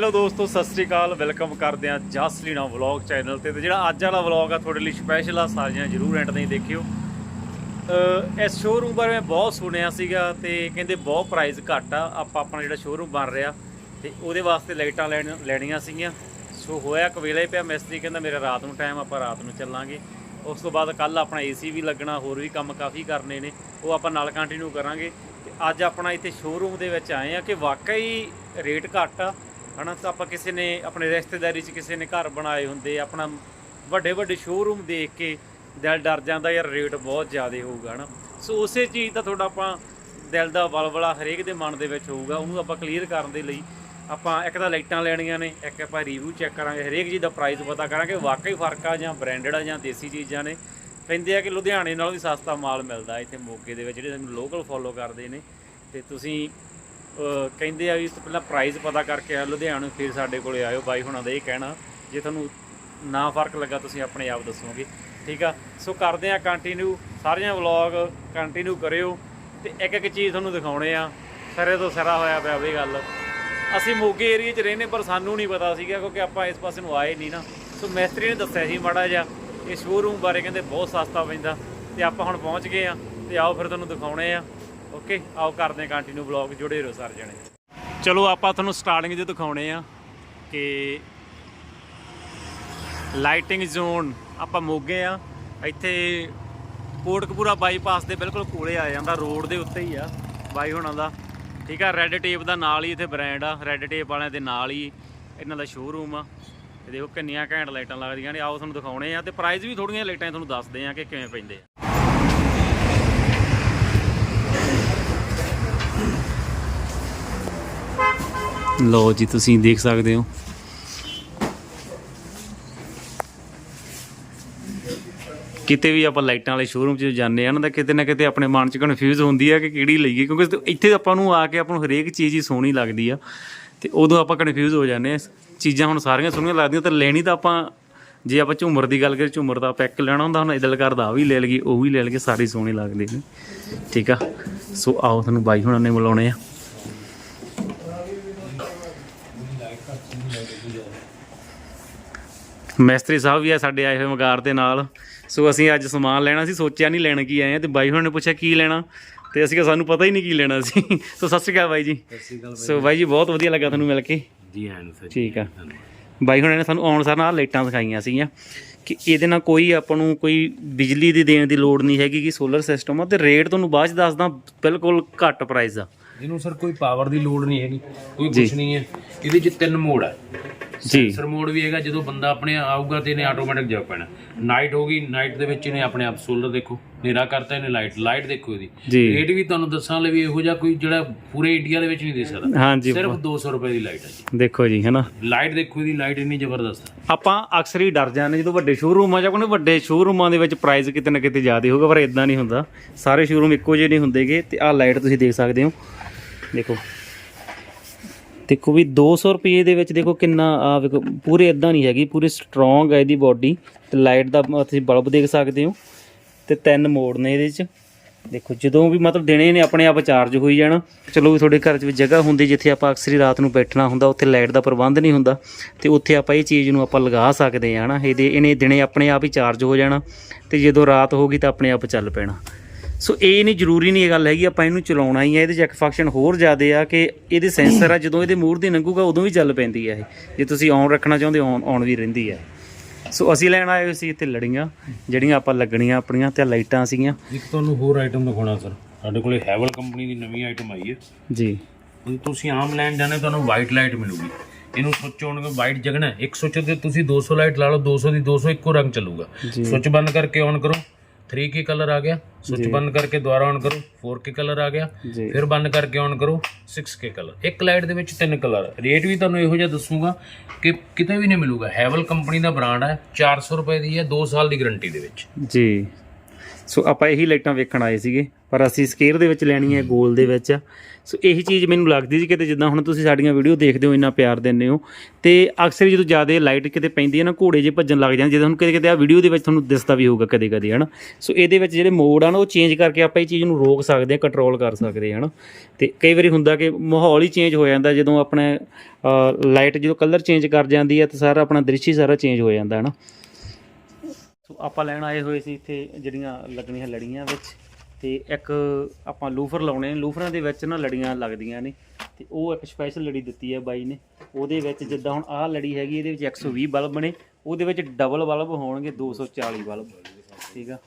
Hello ਦੋਸਤੋ, ਸਤਿ ਸ੍ਰੀ ਅਕਾਲ। Welcome ਕਰਦੇ ਆ ਜਸਲੀਨਾ ਵਲੌਗ ਚੈਨਲ ਤੇ ਤੇ ਜਿਹੜਾ ਅੱਜ ਵਾਲਾ ਵਲੌਗ ਆ, ਤੁਹਾਡੇ ਲਈ ਸਪੈਸ਼ਲ ਆ, ਸਾਰੀਆਂ ਜਰੂਰ ਐਂਡ ਤਾਈਂ ਦੇਖਿਓ। ਇਸ ਸ਼ੋਰੂਮ ਬਾਰੇ ਮੈਂ ਬਹੁਤ ਸੁਣਿਆ ਸੀਗਾ ਤੇ ਕਹਿੰਦੇ ਬਹੁਤ ਪ੍ਰਾਈਸ ਘੱਟ ਆ, ਆਪਾਂ ਆਪਣਾ ਜਿਹੜਾ ਸ਼ੋਰੂਮ ਬਣ ਰਿਹਾ ਤੇ ਉਹਦੇ ਵਾਸਤੇ ਲਾਈਟਾਂ ਲੈਣ- ਲੈਣੀਆਂ ਸੀਗੀਆਂ। ਸੋ ਹੋਇਆ ਕਵੇਲਾ ਹੀ ਪਿਆ, ਮਿਸਤਰੀ ਕਹਿੰਦਾ ਮੇਰਾ ਰਾਤ ਨੂੰ ਟਾਈਮ ਆਪਾਂ ਰਾਤ ਨੂੰ ਚੱਲਾਂਗੇ। ਉਸ ਤੋਂ ਬਾਅਦ ਕੱਲ ਆਪਣਾ ਏਸੀ ਵੀ ਲੱਗਣਾ, ਹੋਰ ਵੀ ਕੰਮ ਕਾਫੀ ਕਰਨੇ ਨੇ, ਉਹ ਆਪਾਂ ਨਾਲ ਕੰਟੀਨਿਊ ਕਰਾਂਗੇ। ਤੇ ਅੱਜ ਆਪਣਾ ਇੱਥੇ ਸ਼ੋਰੂਮ ਦੇ ਵਿੱਚ ਆਏ ਆ ਕਿ ਵਾਕਈ ਰੇਟ ਘੱਟ ਆ ਹਨਾ, ਤਾਂ ਆਪਾਂ ਕਿਸੇ ਨੇ ਆਪਣੇ ਰਿਸ਼ਤੇਦਾਰੀ 'ਚ ਕਿਸੇ ਨੇ ਘਰ ਬਣਾਏ ਹੁੰਦੇ, ਆਪਣਾ ਵੱਡੇ ਵੱਡੇ ਸ਼ੋਰੂਮ ਦੇਖ ਕੇ ਦਿਲ ਡਰ ਜਾਂਦਾ ਯਾਰ ਰੇਟ ਬਹੁਤ ਜ਼ਿਆਦਾ ਹੋਊਗਾ, ਹਨਾ। ਸੋ ਉਸੇ ਚੀਜ਼ ਦਾ ਤੁਹਾਡਾ ਆਪਾਂ ਦਿਲ ਦਾ ਬਲਬਲਾ ਹਰੇਕ ਦੇ ਮਨ ਦੇ ਵਿੱਚ ਹੋਊਗਾ, ਉਹਨੂੰ ਆਪਾਂ ਕਲੀਅਰ ਕਰਨ ਦੇ ਲਈ ਆਪਾਂ ਇੱਕ ਤਾਂ ਲਾਈਟਾਂ ਲੈਣੀਆਂ ਨੇ, ਇੱਕ ਆਪਾਂ ਰਿਵਿਊ ਚੈੱਕ ਕਰਾਂਗੇ, ਹਰੇਕ ਚੀਜ਼ ਦਾ ਪ੍ਰਾਈਸ ਪਤਾ ਕਰਾਂਗੇ, ਵਾਕਈ ਫ਼ਰਕ ਆ ਜਾਂ ਬ੍ਰਾਂਡਡ ਆ ਜਾਂ ਦੇਸੀ ਚੀਜ਼ਾਂ ਨੇ। ਕਹਿੰਦੇ ਆ ਕਿ ਲੁਧਿਆਣੇ ਨਾਲੋਂ ਵੀ ਸਸਤਾ ਮਾਲ ਮਿਲਦਾ ਇੱਥੇ ਮੋਗੇ ਦੇ ਵਿੱਚ, ਜਿਹੜੇ ਸਾਨੂੰ ਲੋਕਲ ਫੋਲੋ ਕਰਦੇ ਨੇ, ਤੇ ਤੁਸੀਂ ਕਹਿੰਦੇ ਆ ਵੀ ਇਸ ਤੋਂ ਪਹਿਲਾਂ ਪ੍ਰਾਈਜ਼ ਪਤਾ ਕਰਕੇ ਆ, ਲੁਧਿਆਣੇ ਫਿਰ ਸਾਡੇ ਕੋਲੇ ਆਇਓ, ਬਾਈ ਹੁਣਾਂ ਦਾ ਇਹ ਕਹਿਣਾ, ਜੇ ਤੁਹਾਨੂੰ ਨਾ ਫ਼ਰਕ ਲੱਗਾ ਤੁਸੀਂ ਆਪਣੇ ਆਪ ਦੱਸੋਗੇ, ਠੀਕ ਆ? ਸੋ ਕਰਦੇ ਆ ਕੰਟੀਨਿਊ ਸਾਰੀਆਂ ਵਲੌਗ ਕੰਟੀਨਿਊ ਕਰਿਓ ਤੇ ਇੱਕ ਇੱਕ ਚੀਜ਼ ਤੁਹਾਨੂੰ ਦਿਖਾਉਣੇ ਆ, ਸਰੇ ਤੋਂ ਸਰਾ ਹੋਇਆ ਪਿਆ ਵੀ ਗੱਲ। ਅਸੀਂ ਮੋਗੇ ਏਰੀਆ 'ਚ ਰਹਿੰਦੇ, ਪਰ ਸਾਨੂੰ ਨਹੀਂ ਪਤਾ ਸੀਗਾ, ਕਿਉਂਕਿ ਆਪਾਂ ਇਸ ਪਾਸੇ ਨੂੰ ਆਏ ਨਹੀਂ ਨਾ। ਸੋ ਮਿਸਤਰੀ ਨੇ ਦੱਸਿਆ ਸੀ ਮਾੜਾ ਜਿਹਾ, ਇਹ ਸ਼ੋਰੂਮ ਬਾਰੇ ਕਹਿੰਦੇ ਬਹੁਤ ਸਸਤਾ ਪੈਂਦਾ, ਤੇ ਆਪਾਂ ਹੁਣ ਪਹੁੰਚ ਗਏ ਆ, ਤੇ ਆਓ ਫਿਰ ਤੁਹਾਨੂੰ ਦਿਖਾਉਣੇ ਆ। ਓਕੇ, ਆਓ ਕਰਦੇ ਹਾਂ ਕੰਟੀਨਿਊ ਵਲੌਗ ਜੁੜੇ ਰਹੋ ਸਾਰੇ ਜਣੇ। ਚਲੋ, ਆਪਾਂ ਤੁਹਾਨੂੰ ਸਟਾਰਟਿੰਗ 'ਚ ਦਿਖਾਉਣੇ ਆ ਕਿ ਲਾਈਟਿੰਗ ਜ਼ੋਨ ਆਪਾਂ ਮੋਗੇ ਆ। ਇੱਥੇ ਕੋਟਕਪੂਰਾ ਬਾਈਪਾਸ ਦੇ ਬਿਲਕੁਲ ਕੋਲੇ ਆ ਜਾਂਦਾ ਰੋਡ ਦੇ ਉੱਤੇ ਹੀ ਆ ਬਾਈ ਹੋਣਾ ਦਾ। ਠੀਕ ਆ ਰੈੱਡ ਟੇਪ ਦਾ ਨਾਲ ਹੀ ਇੱਥੇ ਬ੍ਰਾਂਡ ਆ ਰੈੱਡ ਟੇਪ ਵਾਲਿਆਂ ਦੇ ਨਾਲ ਹੀ ਇਹਨਾਂ ਦਾ ਸ਼ੋਰੂਮ ਆ। ਤੇ ਦੇਖੋ ਕਿੰਨੀਆਂ ਘੈਂਟ ਲਾਈਟਾਂ ਲੱਗਦੀਆਂ ਨੇ। ਆਓ ਤੁਹਾਨੂੰ ਦਿਖਾਉਣੇ ਆ ਤੇ ਪ੍ਰਾਈਸ ਵੀ ਥੋੜੀਆਂ ਲਾਈਟਾਂ ਤੁਹਾਨੂੰ ਦੱਸਦੇ ਆ ਕਿ ਕਿਵੇਂ ਪੈਂਦੇ ਆ। ਲੋ ਜੀ, ਤੁਸੀਂ ਦੇਖ ਸਕਦੇ ਹੋ। ਕਿਤੇ ਵੀ ਆਪਾਂ ਲਾਈਟਾਂ ਵਾਲੇ ਸ਼ੋਰੂਮ 'ਚ ਜਾਂਦੇ ਆ ਨਾ, ਤਾਂ ਕਿਤੇ ਨਾ ਕਿਤੇ ਆਪਣੇ ਮਨ 'ਚ ਕਨਫਿਊਜ਼ ਹੁੰਦੀ ਆ ਕਿ ਕਿਹੜੀ ਲਈਏ, ਕਿਉਂਕਿ ਇੱਥੇ ਆਪਾਂ ਨੂੰ ਆ ਕੇ ਆਪਾਂ ਨੂੰ ਹਰੇਕ ਚੀਜ਼ ਹੀ ਸੋਹਣੀ ਲੱਗਦੀ ਆ, ਤੇ ਉਦੋਂ ਆਪਾਂ ਕਨਫਿਊਜ਼ ਹੋ ਜਾਂਦੇ ਆ। ਚੀਜ਼ਾਂ ਹੁਣ ਸਾਰੀਆਂ ਸੋਹਣੀਆਂ ਲੱਗਦੀਆਂ, ਤਾਂ ਲੈਣੀ ਤਾਂ ਆਪਾਂ, ਜੇ ਆਪਾਂ ਝੂਮਰ ਦੀ ਗੱਲ ਕਰੀਏ, ਝੂਮਰ ਦਾ ਪੈਕ ਲੈਣਾ ਹੁੰਦਾ, ਹੁਣ ਦਿਲ ਕਰਦਾ ਆ ਵੀ ਲੈ ਲਈਏ, ਉਹ ਵੀ ਲੈ ਲਈਏ, ਸਾਰੀ ਸੋਹਣੀ ਲੱਗਦੀ ਨੇ ਠੀਕ ਆ? ਸੋ ਆਓ ਤੁਹਾਨੂੰ ਬਾਈ ਹੁਣਾਂ ਨੇ ਮਿਲਾਉਣੇ ਆ। ਮੈਸਤਰੀ ਸਾਹਿਬ ਵੀ ਆ ਸਾਡੇ ਆਏ ਹੋਏ ਮਗਾਰ ਦੇ ਨਾਲ। ਸੋ ਅਸੀਂ ਅੱਜ ਸਮਾਨ ਲੈਣਾ ਸੀ ਸੋਚਿਆ ਨਹੀਂ ਲੈਣ ਕੀ ਆਏ ਆ ਤੇ ਬਾਈ ਹੁਣਾਂ ਨੇ ਪੁੱਛਿਆ ਕੀ ਲੈਣਾ। ਤੇ ਅਸੀਂ ਕਿਹਾ ਸਾਨੂੰ ਪਤਾ ਹੀ ਨਹੀਂ ਕੀ ਲੈਣਾ ਸੀ। ਸੋ ਸਤਿ ਸ਼੍ਰੀ ਅਕਾਲ ਬਾਈ ਜੀ। ਸੋ ਬਾਈ ਜੀ ਬਹੁਤ ਵਧੀਆ ਲੱਗਾ ਤੁਹਾਨੂੰ ਮਿਲ ਕੇ। ਜੀ ਹਾਂ ਸਰ ਠੀਕ ਆ। ਬਾਈ ਹੁਣਾਂ ਨੇ ਸਾਨੂੰ ਆਉਣ ਸਾਰ ਨਾਲ ਲਾਈਟਾਂ ਦਿਖਾਈਆਂ ਸੀਗੀਆਂ ਕਿ ਇਹਦੇ ਨਾਲ ਕੋਈ ਆਪਾਂ ਨੂੰ ਕੋਈ ਬਿਜਲੀ ਦੀ ਦੇਣ ਦੀ ਲੋੜ ਨਹੀਂ ਹੈਗੀ ਕਿ ਸੋਲਰ ਸਿਸਟਮ ਆ ਤੇ ਰੇਟ ਤੁਹਾਨੂੰ ਬਾਅਦ ਚ ਦੱਸਦਾ ਬਿਲਕੁਲ ਘੱਟ ਪ੍ਰਾਈਸ ਆ। ਇਹਨੂੰ ਸਰ ਕੋਈ ਪਾਵਰ ਦੀ ਲੋੜ ਨਹੀਂ ਹੈਗੀ ਕੋਈ ਕੁਝ ਨਹੀਂ ਹੈ। ਇਹਦੇ 'ਚ ਤਿੰਨ ਮੋਡ ਹੈ ਜੀ। ਸਰ ਮੋਡ ਵੀ ਹੈਗਾ ਜਦੋਂ ਬੰਦਾ ਆਪਣੇ ਆਊਗਾ ਤੇ ਇਹਨੇ ਆਟੋਮੈਟਿਕ ਜਗ ਪੈਣਾ। ਨਾਈਟ ਹੋ ਗਈ ਨਾਈਟ ਦੇ ਵਿੱਚ ਇਹਨੇ ਆਪਣੇ ਆਪ ਸੋਲਰ ਦੇਖੋ ਹਨੇਰਾ ਕਰਤਾ ਇਹਨੇ ਲਾਈਟ ਲਾਈਟ ਦੇਖੋ ਇਹਦੀ। ਜੀ। ਰੇਟ ਵੀ ਤੁਹਾਨੂੰ ਦੱਸਾਂ ਲਈ ਵੀ ਇਹੋ ਜਿਹਾ ਕੋਈ ਜਿਹੜਾ ਪੂਰੇ ਇੰਡੀਆ ਦੇ ਵਿੱਚ ਨਹੀਂ ਦੇ ਸਕਦਾ। ਸਿਰਫ 200 ਰੁਪਏ ਦੀ ਲਾਈਟ ਹੈ ਜੀ। ਦੇਖੋ ਜੀ ਹੈਨਾ। ਲਾਈਟ ਦੇਖੋ ਇਹਦੀ ਲਾਈਟ ਇੰਨੀ ਜ਼ਬਰਦਸਤ ਆਪਾਂ ਅਕਸਰ ਹੀ ਡਰ ਜਾਂਦੇ ਜਦੋਂ ਵੱਡੇ ਸ਼ੋਰੂਮਾਂ 'ਚ ਆਪਣੇ ਵੱਡੇ ਸ਼ੋਰੂਮਾਂ ਦੇ ਵਿੱਚ ਪ੍ਰਾਈਸ ਕਿਤੇ ਨਾ ਕਿਤੇ ਜ਼ਿਆਦਾ ਹੋਊਗਾ ਪਰ ਇਦਾਂ ਨਹੀਂ ਹੁੰਦਾ। ਸਾਰੇ ਸ਼ੋਰੂਮ ਇੱਕੋ ਜਿਹੇ ਨਹੀਂ ਹੁੰਦੇਗੇ ਤੇ ਆਹ ਲਾਈਟ ਤੁਸੀਂ ਦੇਖ ਸਕਦੇ ਹੋ। ਦੇਖੋ। ਦੇਖੋ ਵੀ 200 ਰੁਪਏ ਦੇ ਵਿੱਚ ਦੇਖੋ ਕਿੰਨਾ ਆ ਵੇਖੋ, ਪੂਰੇ ਇਦਾਂ ਨਹੀਂ ਹੈਗੀ, ਪੂਰੀ ਸਟਰੋਂਗ ਹੈ ਇਹਦੀ ਬਾਡੀ ਤੇ ਲਾਈਟ ਦਾ ਤੁਸੀਂ ਬਲਬ ਦੇਖ ਸਕਦੇ ਹੋ, ਤੇ ਤਿੰਨ ਮੋੜ ਨੇ ਇਹਦੇ 'ਚ। ਦੇਖੋ, ਜਦੋਂ ਵੀ ਮਤਲਬ ਦਿਨੇ ਨੇ ਆਪਣੇ ਆਪ ਚਾਰਜ ਹੋਈ ਜਾਣਾ, ਚਲੋ ਵੀ ਤੁਹਾਡੇ ਘਰ 'ਚ ਵੀ ਜਗ੍ਹਾ ਹੁੰਦੀ ਜਿੱਥੇ ਆਪਾਂ ਅਕਸਰ ਹੀ ਰਾਤ ਨੂੰ ਬੈਠਣਾ ਹੁੰਦਾ, ਉੱਥੇ ਲਾਈਟ ਦਾ ਪ੍ਰਬੰਧ ਨਹੀਂ ਹੁੰਦਾ, ਤੇ ਉੱਥੇ ਆਪਾਂ ਇਹ ਚੀਜ਼ ਨੂੰ ਆਪਾਂ ਲਗਾ ਸਕਦੇ ਹਾਂ ਨਾ ਇਹਦੇ, ਇਹਨੇ ਦਿਨੇ ਆਪਣੇ ਆਪ ਹੀ ਚਾਰਜ ਹੋ ਜਾਣਾ, ਤੇ ਜਦੋਂ ਰਾਤ ਹੋਗੀ ਤਾਂ ਆਪਣੇ ਆਪ ਚੱਲ ਪੈਣਾ। ਸੋ ਇਹ ਨਹੀਂ ਜ਼ਰੂਰੀ ਨਹੀਂ ਇਹ ਗੱਲ ਹੈਗੀ ਆਪਾਂ ਇਹਨੂੰ ਚਲਾਉਣਾ ਹੀ ਹੈ ਇਹਦੇ 'ਚ ਇੱਕ ਫੰਕਸ਼ਨ ਹੋਰ ਜ਼ਿਆਦੇ ਆ ਕਿ ਇਹਦੇ ਸੈਂਸਰ ਆ ਜਦੋਂ ਇਹਦੇ ਮੂਹਰ ਦੀ ਲੰਘੂਗਾ ਉਦੋਂ ਵੀ ਚੱਲ ਪੈਂਦੀ ਹੈ ਇਹ। ਜੇ ਤੁਸੀਂ ਔਨ ਰੱਖਣਾ ਚਾਹੁੰਦੇ ਔਨ ਔਨ ਵੀ ਰਹਿੰਦੀ ਹੈ ਸੋ ਅਸੀਂ ਲੈਣ ਆਏ ਸੀ ਇੱਥੇ ਲੜੀਆਂ ਜਿਹੜੀਆਂ ਆਪਾਂ ਲੱਗਣੀਆਂ ਆਪਣੀਆਂ ਤੇ ਲਾਈਟਾਂ ਸੀਗੀਆਂ। ਇੱਕ ਤੁਹਾਨੂੰ ਹੋਰ ਆਈਟਮ ਦਿਖਾਉਣਾ ਸਰ ਸਾਡੇ ਕੋਲੇ ਹੈਵਲ ਕੰਪਨੀ ਦੀ ਨਵੀਂ ਆਈਟਮ ਆਈ ਹੈ। ਜੀ। ਹੁਣ ਤੁਸੀਂ ਆਮ ਲੈਣ ਜਾਣੇ ਤੁਹਾਨੂੰ ਵਾਈਟ ਲਾਈਟ ਮਿਲੂਗੀ। ਇਹਨੂੰ ਸੁੱਚ ਆਨ ਕੇ ਵਾਈਟ ਜਗਣਾ ਹੈ। ਇੱਕ ਸੁੱਚ ਤੇ ਤੁਸੀਂ 200 ਲਾਈਟ ਲਾ ਲਓ 200 ਦੀ 200 ਇੱਕੋ ਰੰਗ ਚੱਲੂਗਾ। ਸੁੱਚ ਬੰਦ ਕਰਕੇ ਆਨ ਕਰੋ। 3 ਕੇ ਕਲਰ ਆ ਗਿਆ। ਸੁੱਚ ਬੰਦ ਕਰਕੇ ਦੁਬਾਰਾ ਆਨ ਕਰੋ 4 ਕੇ ਕਲਰ ਆ ਗਿਆ। ਜੀ। ਫਿਰ ਬੰਦ ਕਰਕੇ ਆਨ ਕਰੋ 6 ਕੇ ਕਲਰ ਇੱਕ ਲਾਈਟ ਦੇ ਵਿੱਚ ਤਿੰਨ ਕਲਰ ਰੇਟ ਵੀ ਤੁਹਾਨੂੰ ਇਹੋ ਜਿਹਾ ਦੱਸੂਗਾ ਕਿ ਕਿਤੇ ਵੀ ਨਹੀਂ ਮਿਲੂਗਾ। ਹੈਵਲ ਕੰਪਨੀ ਦਾ ਬ੍ਰਾਂਡ ਹੈ 400 ਰੁਪਏ ਦੀ ਹੈ 2 ਸਾਲ ਦੀ ਗਾਰੰਟੀ ਦੇ ਵਿੱਚ। ਜੀ। ਸੋ ਆਪਾਂ ਇਹੀ ਲਾਈਟਾਂ ਵੇਖਣ ਆਏ ਸੀਗੇ, ਪਰ ਅਸੀਂ ਸਕੇਅਰ ਦੇ ਵਿੱਚ ਲੈਣੀ ਹੈ ਗੋਲ ਦੇ ਵਿੱਚ। ਸੋ ਇਹੀ ਚੀਜ਼ ਮੈਨੂੰ ਲੱਗਦੀ ਸੀ ਕਿਤੇ ਜਿੱਦਾਂ ਹੁਣ ਤੁਸੀਂ ਸਾਡੀਆਂ ਵੀਡੀਓ ਦੇਖਦੇ ਹੋ, ਇੰਨਾ ਪਿਆਰ ਦਿੰਦੇ ਹੋ, ਤੇ ਅਕਸਰ ਜਦੋਂ ਜ਼ਿਆਦਾ ਲਾਈਟ ਕਿਤੇ ਪੈਂਦੀ ਹੈ ਨਾ, ਘੋੜੇ ਜੇ ਭੱਜਣ ਲੱਗ ਜਾਂਦੇ, ਜਦੋਂ ਹੁਣ ਕਿਤੇ ਕਿਤੇ ਆ ਵੀਡੀਓ ਦੇ ਵਿੱਚ ਤੁਹਾਨੂੰ ਦਿਸਦਾ ਵੀ ਹੋਊਗਾ ਕਦੇ ਕਦੇ ਹਨਾ? ਸੋ ਇਹਦੇ ਵਿੱਚ ਜਿਹੜੇ ਮੋਡ ਆ ਨਾ, ਉਹ ਚੇਂਜ ਕਰਕੇ ਆਪਾਂ ਇਹ ਚੀਜ਼ ਨੂੰ ਰੋਕ ਸਕਦੇ ਹਾਂ ਕੰਟਰੋਲ ਕਰ ਸਕਦੇ ਹਾਂ, ਹਨਾ? ਤੇ ਕਈ ਵਾਰੀ ਹੁੰਦਾ ਕਿ ਮਾਹੌਲ ਹੀ ਚੇਂਜ ਹੋ ਜਾਂਦਾ, ਜਦੋਂ ਆਪਣੇ ਲਾਈਟ ਜਦੋਂ ਕਲਰ ਚੇਂਜ ਕਰ ਜਾਂਦੀ ਹੈ, ਤਾਂ ਸਾਰਾ ਆਪਣਾ ਦ੍ਰਿਸ਼ ਹੀ ਸਾਰਾ ਚੇਂਜ ਹੋ ਜਾਂਦਾ, ਹਨਾ? ਸੋ ਆਪਾਂ ਲੈਣ ਆਏ ਹੋਏ ਸੀ ਇੱਥੇ ਜਿਹੜੀਆਂ ਲੱਗਣੀਆਂ ਲੜੀਆਂ ਵਿੱਚ ਤੇ ਇੱਕ ਆਪਾਂ ਲੂਫਰ ਲਾਉਣੇ ਲੂਫਰਾਂ ਦੇ ਵਿੱਚ ਨਾ ਲੜੀਆਂ ਲੱਗਦੀਆਂ ਨੇ ਤੇ ਉਹ ਇੱਕ ਸਪੈਸ਼ਲ ਲੜੀ ਦਿੱਤੀ ਹੈ ਬਾਈ ਨੇ। ਉਹਦੇ ਵਿੱਚ ਜਿੱਦਾਂ ਹੁਣ ਆਹ ਲੜੀ ਹੈਗੀ, ਇਹਦੇ ਵਿੱਚ 120 ਬਲਬ ਨੇ ਉਹਦੇ ਵਿੱਚ ਡਬਲ ਬਲਬ ਹੋਣਗੇ 240 ਬਲਬ। ਠੀਕ ਆ।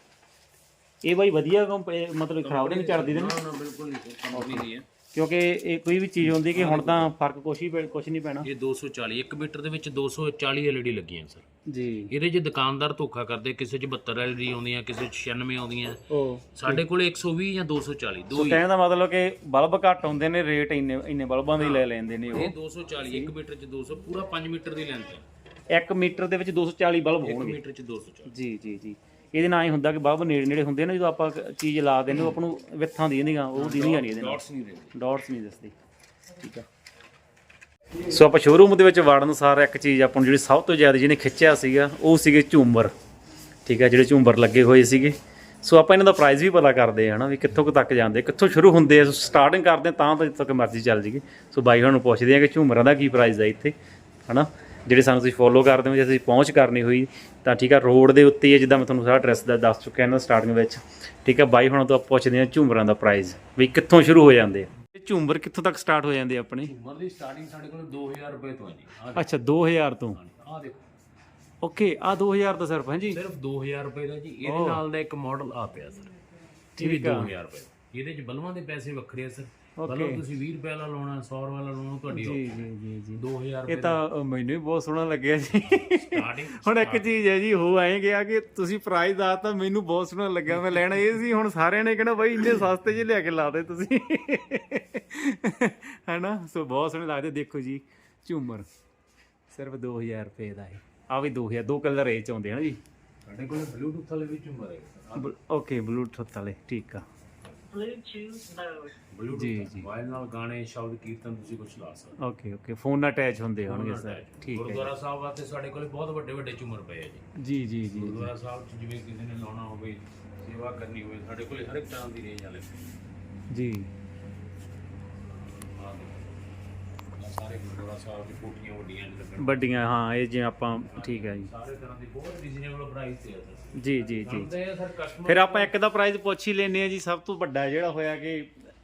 ਇਹ ਬਾਈ ਵਧੀਆ ਕੰਪ- ਮਤਲਬ ਖਰਾਬ ਨਹੀਂ ਚੱਲਦੀ ਤੇ ਨਾ ਨਾ, ਬਿਲਕੁਲ ਨਹੀਂ ਕੰਪਨੀ ਦੀ ਹੈ। ਕਿਉਂਕਿ ਇਹ ਕੋਈ ਵੀ ਚੀਜ਼ ਹੁੰਦੀ ਕਿ ਹੁਣ ਤਾਂ ਫ਼ਰਕ ਕੁਛ ਹੀ ਪੈ- ਕੁਛ ਨਹੀਂ ਪੈਣਾ। ਇਹ 240 1 ਮੀਟਰ ਦੇ ਵਿੱਚ 240 ਐਲਈਡੀ ਲੱਗੀਆਂ ਸਰ। ਜੀ। ਇਹਦੇ 'ਚ ਦੁਕਾਨਦਾਰ ਧੋਖਾ ਕਰਦੇ ਕਿਸੇ 'ਚ 72 ਐਲਈਡੀ ਆਉਂਦੀਆਂ ਕਿਸੇ 'ਚ 96 ਆਉਂਦੀਆਂ। ਉਹ ਸਾਡੇ ਕੋਲ 120 ਜਾਂ 240 ਦੋ ਸੋ ਹੀ। ਕਹਿਣ ਦਾ ਮਤਲਬ ਕਿ ਬਲਬ ਘੱਟ ਹੁੰਦੇ ਨੇ ਰੇਟ ਇੰਨੇ ਇੰਨੇ ਬਲਬਾਂ ਦੇ ਹੀ ਲੈ ਲੈਂਦੇ ਨੇ ਇਹ ਉਹ 240 1 ਮੀਟਰ 'ਚ 200 ਪੂਰਾ 5 ਮੀਟਰ ਦੀ ਲੈਂਥ ਹੈ। 1 ਮੀਟਰ ਦੇ ਵਿੱਚ 240 ਬਲਬ 1 ਹੋਣਗੇ। ਮੀਟਰ 'ਚ 240 ਜੀ ਜੀ ਜੀ। ਇਹਦੇ ਨਾਲ ਹੀ ਹੁੰਦਾ ਕਿ ਬਲਬ ਨੇੜੇ ਨੇੜੇ ਹੁੰਦੇ ਨੇ ਜਦੋਂ ਆਪਾਂ ਚੀਜ਼ ਲਾ ਦਿੰਦੇ ਉਹ ਆਪਾਂ ਨੂੰ ਵਿੱਥਾਂ ਦੀ ਜਾਂਦੀਆਂ ਉਹ ਦੀਦੀਆਂ ਨਹੀਂ ਇਹਦੇ ਨਾਲ ਡਾਟਸ ਨਹੀਂ ਡਾਟਸ ਨਹੀਂ ਦਿਸਦੇ। ਠੀਕ ਆ। ਸੋ ਆਪਾਂ ਸ਼ੋਰੂਮ ਦੇ ਵਿੱਚ ਵੜਨ ਸਾਰ ਇੱਕ ਚੀਜ਼ ਆਪਾਂ ਨੂੰ ਜਿਹੜੀ ਸਭ ਤੋਂ ਜ਼ਿਆਦਾ ਜਿਹਨੇ ਖਿੱਚਿਆ ਸੀਗਾ ਉਹ ਸੀਗੇ ਝੂਮਰ ਠੀਕ ਆ ਜਿਹੜੇ ਝੂਮਰ ਲੱਗੇ ਹੋਏ ਸੀਗੇ। ਸੋ ਆਪਾਂ ਇਹਨਾਂ ਦਾ ਪ੍ਰਾਈਸ ਵੀ ਪਤਾ ਕਰਦੇ ਆ ਹਨਾ ਵੀ ਕਿੱਥੋਂ ਕੁ ਤੱਕ ਜਾਂਦੇ ਕਿੱਥੋਂ ਸ਼ੁਰੂ ਹੁੰਦੇ ਆ। ਸਟਾਰਟਿੰਗ ਕਰਦੇ ਤਾਂ ਤਾਂ ਜਿੱਥੋਂ ਤੱਕ ਮਰਜ਼ੀ ਚੱਲ ਜੀਗੇ ਸੋ ਬਾਈ ਹੁਣ ਨੂੰ ਪੁੱਛਦੇ ਆ ਕਿ ਝੂਮਰਾਂ ਦਾ ਕੀ ਪ੍ਰਾਈਸ ਹੈ ਇੱਥੇ ਹਨਾ? ਜਿਹੜੇ ਸਾਨੂੰ ਤੁਸੀਂ ਫੋਲੋ ਕਰਦੇ ਹੋ ਜੇ ਤੁਸੀਂ ਪਹੁੰਚ ਕਰਨੀ ਹੋਈ ਤਾਂ ਠੀਕ ਆ ਰੋਡ ਦੇ ਉੱਤੇ ਹੀ ਜਿੱਦਾਂ ਮੈਂ ਤੁਹਾਨੂੰ ਸਾਰਾ ਐਡਰੈਸ ਦਾ ਦੱਸ ਚੁੱਕਿਆ ਇਹਨਾਂ ਸਟਾਰਟਿੰਗ ਵਿੱਚ। ਠੀਕ ਆ ਬਾਈ ਹੁਣ ਤੋਂ ਆਪਾਂ ਪੁੱਛਦੇ ਆ ਝੂਮਰਾਂ ਦਾ ਪ੍ਰਾਈਸ ਵੀ ਕਿੱਥੋਂ ਸ਼ੁਰੂ ਹੋ ਜਾਂਦੇ ਆ? ਇਹ ਝੂਮਰ ਕਿੱਥੋਂ ਤੱਕ ਸਟਾਰਟ ਹੋ ਜਾਂਦੇ ਆ ਆਪਣੇ? ਉਮਰ ਦੀ ਸਟਾਰਟਿੰਗ ਸਾਡੇ ਕੋਲ 2000 ਰੁਪਏ ਤੋਂ ਹੈ ਜੀ ਆਹ ਅੱਛਾ 2000 ਤੋਂ? ਆਹ ਦੇਖੋ। ਓਕੇ ਆ 2000 ਦਾ ਸਿਰਫ ਹੈ ਜੀ ਸਿਰਫ 2000 ਰੁਪਏ ਦਾ ਜੀ ਇਹਦੇ ਨਾਲ ਦਾ ਇੱਕ ਮਾਡਲ ਆ ਪਿਆ ਸਰ। ਇਹ ਵੀ 2000 ਰੁਪਏ। ਇਹਦੇ ਚ ਬਲਵਾਂ ਦੇ ਪੈਸੇ ਵੱਖਰੇ ਆ ਸਰ। ਬਲਬ ਤੁਸੀਂ 20 ਰੁਪਏ ਵਾਲਾ ਲਾਉਣਾ 100 ਰੁਪਏ ਵਾਲਾ ਲਾਉਣਾ ਤੁਹਾਡੀ ਜੀ ਜੀ ਜੀ ਜੀ। 2000 ਇਹ ਤਾਂ ਮੈਨੂੰ ਵੀ ਬਹੁਤ ਸੋਹਣਾ ਲੱਗਿਆ ਜੀ। ਸਟਾਰਟਿੰਗ ਹੁਣ ਇੱਕ ਚੀਜ਼ ਹੈ ਜੀ ਹੋ ਆਏ ਗਿਆ ਕਿ ਤੁਸੀਂ ਪ੍ਰਾਈਸ ਆ ਤਾਂ ਮੈਨੂੰ ਬਹੁਤ ਸੋਹਣਾ ਲੱਗਾ ਮੈਂ ਲੈਣਾ ਇਹ ਸੀ ਹੁਣ ਸਾਰਿਆਂ ਨੇ ਕਹਿਣਾ ਬਾਈ ਇੰਨੇ ਸਸਤੇ ਜਿਹੇ ਲਿਆ ਕੇ ਲਾ ਦੇ ਤੁਸੀਂ। ਹੈਨਾ? ਸੋ ਬਹੁਤ ਸੋਹਣੇ ਲੱਗਦੇ ਦੇਖੋ ਜੀ ਝੂਮਰ। ਸਿਰਫ 2000 ਰੁਪਏ ਦਾ ਹੈ ਆ ਵੀ 2000 ਦੋ ਕਲਰ ਇਹ ਚ ਆਉਂਦੇ ਹਨ ਜੀ। ਸਾਡੇ ਕੋਲ ਬਲੂਟੁੱਥ ਵਾਲੇ ਵੀ ਝੁੰਮਰ ਹੈ। ਓਕੇ ਬਲੂਟੁੱਥ ਵਾਲੇ ਠੀਕ ਆ। ਬਲੂਟੁੱਥ ਜੀ, ਜੀ। ਮੋਬਾਈਲ ਨਾਲ ਗਾਣੇ ਸ਼ਬਦ ਕੀਰਤਨ ਤੁਸੀਂ ਕੁਝ ਲਾ ਸਕਦੇ ਓਕੇ ਓਕੇ ਫੋਨ ਨਾਲ ਅਟੈਚ ਹੁੰਦੇ ਹੋਣਗੇ ਹੋ ਸਰ ਠੀਕ ਹੈ ਗੁਰਦੁਆਰਾ ਸਾਹਿਬ ਵਾਸਤੇ ਸਾਡੇ ਕੋਲ ਬਹੁਤ ਵੱਡੇ ਵੱਡੇ ਝੁੰਮਰ ਪਏ ਆ ਜੀ। ਜੀ ਜੀ ਜੀ ਗੁਰਦੁਆਰਾ ਸਾਹਿਬ ਚ ਜਿਵੇਂ ਕਿਸੇ ਨੇ ਲਾਉਣਾ ਹੋਵੇ ਸੇਵਾ ਕਰਨੀ ਹੋਵੇ ਸਾਡੇ ਕੋਲ ਹਰ ਇੱਕ ਤਰ੍ਹਾਂ ਦੀ ਰੇਂਜ ਵਾਲੇ ਜੀ ਆ ਦੇਖੋ ਆਹ ਸਾਰੇ ਗੁਰਦੁਆਰਾ ਸਾਹਿਬ ਦੀ ਕੋਠੀਆਂ ਵੱਡੀਆਂ ਨੇ ਲੱਗਣ। ਵੱਡੀਆਂ ਹਾਂ ਇਹ ਜਿਵੇਂ ਆਪਾਂ ਠੀਕ ਹੈ ਜੀ। ਸਾਰੇ ਤਰ੍ਹਾਂ ਦੀ ਬਹੁਤ ਰੀਜ਼ਨੇਬਲ ਪ੍ਰਾਈਸ ਤੇ ਆ ਸਰ ਜੀ ਜੀ ਜੀ। ਕਰਦੇ ਆ ਸਰ ਕਸਟਮਰ ਫਿਰ ਆਪਾਂ ਇੱਕ ਦਾ ਪ੍ਰਾਈਸ ਪੁੱਛ ਹੀ ਲੈਨੇ ਆ ਜੀ ਸਭ ਤੋਂ ਵੱਡਾ ਜਿਹੜਾ ਹੋਇਆ ਕਿ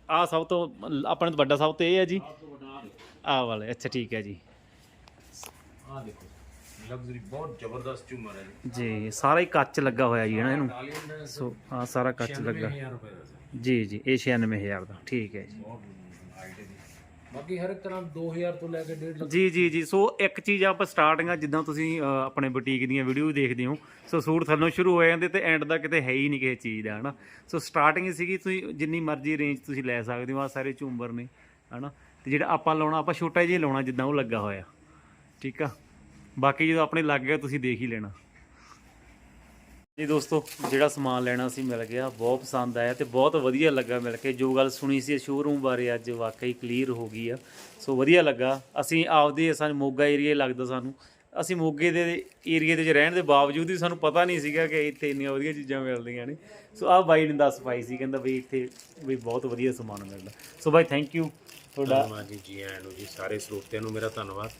ਆਹ ਸਭ ਤੋਂ ਆਪਣੇ ਤੋਂ ਵੱਡਾ ਸਭ ਤੋਂ ਇਹ ਹੈ ਜੀ? ਤੋਂ ਵਾਲੇ ਅੱਛਾ ਠੀਕ ਹੈ ਜੀ। ਆ ਦੇਖੋ ਲਗਜ਼ਰੀ ਬਹੁਤ ਜ਼ਬਰਦਸਤ ਝੁੰਮਰ ਹੈ ਜੀ। ਜੀ ਸਾਰਾ ਹੀ ਕੱਚ ਲੱਗਾ ਹੋਇਆ ਜੀ ਨਾ। ਇਹਨੂੰ ਸੋ ਹਾਂ ਸਾਰਾ ਕੱਚ ਲੱਗਾ। 96000 ਰੁਪਏ ਦਾ ਸਰ। ਜੀ ਜੀ ਇਹ 96000 ਦਾ ਠੀਕ ਹੈ ਜੀ। ਬਹੁਤ ਬਾਕੀ ਹਰ ਇੱਕ ਤਰ੍ਹਾਂ 2000 ਤੋਂ ਲੈ ਕੇ 1.5 ਲੱਖ ਜੀ ਜੀ ਜੀ। ਸੋ ਇੱਕ ਚੀਜ਼ ਆਪਾਂ ਸਟਾਰਟਿੰਗ ਆ ਜਿੱਦਾਂ ਤੁਸੀਂ ਅ, ਆਪਣੇ ਬੁਟੀਕ ਦੀਆਂ ਵੀਡੀਓ ਦੇਖਦੇ ਹੋ। ਸੋ ਸੂਟ ਥੱਲੋਂ ਸ਼ੁਰੂ ਹੋ ਜਾਂਦੇ ਤੇ ਐਂਡ ਦਾ ਕਿਤੇ ਹੈ ਹੀ ਨਹੀਂ ਕਿਸੇ ਚੀਜ਼ ਦਾ ਹਨਾ? ਸੋ ਸਟਾਰਟਿੰਗ ਹੀ ਸੀਗੀ ਤੁਸੀਂ ਜਿੰਨੀ ਮਰਜ਼ੀ ਰੇਂਜ ਤੁਸੀਂ ਲੈ ਸਕਦੇ ਹੋ ਆ ਸਾਰੇ ਝੂੰਬਰ ਨੇ ਹਨਾ? ਤੇ ਜਿਹੜਾ ਆਪਾਂ ਲਾਉਣਾ ਆਪਾਂ ਛੋਟਾ ਜਿਹਾ ਹੀ ਲਾਉਣਾ ਜਿੱਦਾਂ ਉਹ ਲੱਗਾ ਹੋਇਆ। ਠੀਕ ਆ? ਬਾਕੀ ਜਦੋਂ ਆਪਣੇ ਲੱਗ ਗਿਆ ਤੁਸੀਂ ਦੇਖ ਹੀ ਲੈਣਾ। ਜੀ ਦੋਸਤੋ, ਜਿਹੜਾ ਸਮਾਨ ਲੈਣਾ ਸੀ ਮਿਲ ਗਿਆ, ਬਹੁਤ ਪਸੰਦ ਆਇਆ ਤੇ ਬਹੁਤ ਵਧੀਆ ਲੱਗਾ ਮਿਲ ਕੇ। ਜੋ ਗੱਲ ਸੁਣੀ ਸੀ ਸ਼ੋਰੂਮ ਬਾਰੇ ਅੱਜ ਵਾਕਈ ਕਲੀਅਰ ਹੋ ਗਈ ਆ। ਸੋ ਵਧੀਆ ਲੱਗਾ। ਅਸੀਂ ਆਪਦੇ ਸਾਨੂੰ ਮੋਗਾ ਏਰੀਆ ਲੱਗਦਾ ਸਾਨੂੰ। ਅਸੀਂ ਮੋਗੇ ਦੇ ਏਰੀਆ ਦੇ ਵਿੱਚ ਰਹਿਣ ਦੇ ਬਾਵਜੂਦ ਵੀ ਸਾਨੂੰ ਪਤਾ ਨਹੀਂ ਸੀਗਾ ਕਿ ਇੱਥੇ ਇੰਨੀਆਂ ਵਧੀਆ ਚੀਜ਼ਾਂ ਮਿਲਦੀਆਂ ਨੇ। ਸੋ ਆਹ ਬਾਈ ਨੇ ਦੱਸ ਪਾਈ ਸੀ, ਕਹਿੰਦਾ ਵੀ ਇੱਥੇ ਵੀ ਬਹੁਤ ਵਧੀਆ ਸਮਾਨ ਮਿਲਦਾ। ਸੋ ਬਾਈ ਥੈਂਕ ਯੂ ਤੁਹਾਡਾ ਧੰਨਵਾਦ ਜੀ ਜੀ ਆਇਆਂ ਨੂੰ ਜੀ, ਸਾਰੇ ਸਰੋਤਿਆਂ ਨੂੰ ਮੇਰਾ ਧੰਨਵਾਦ।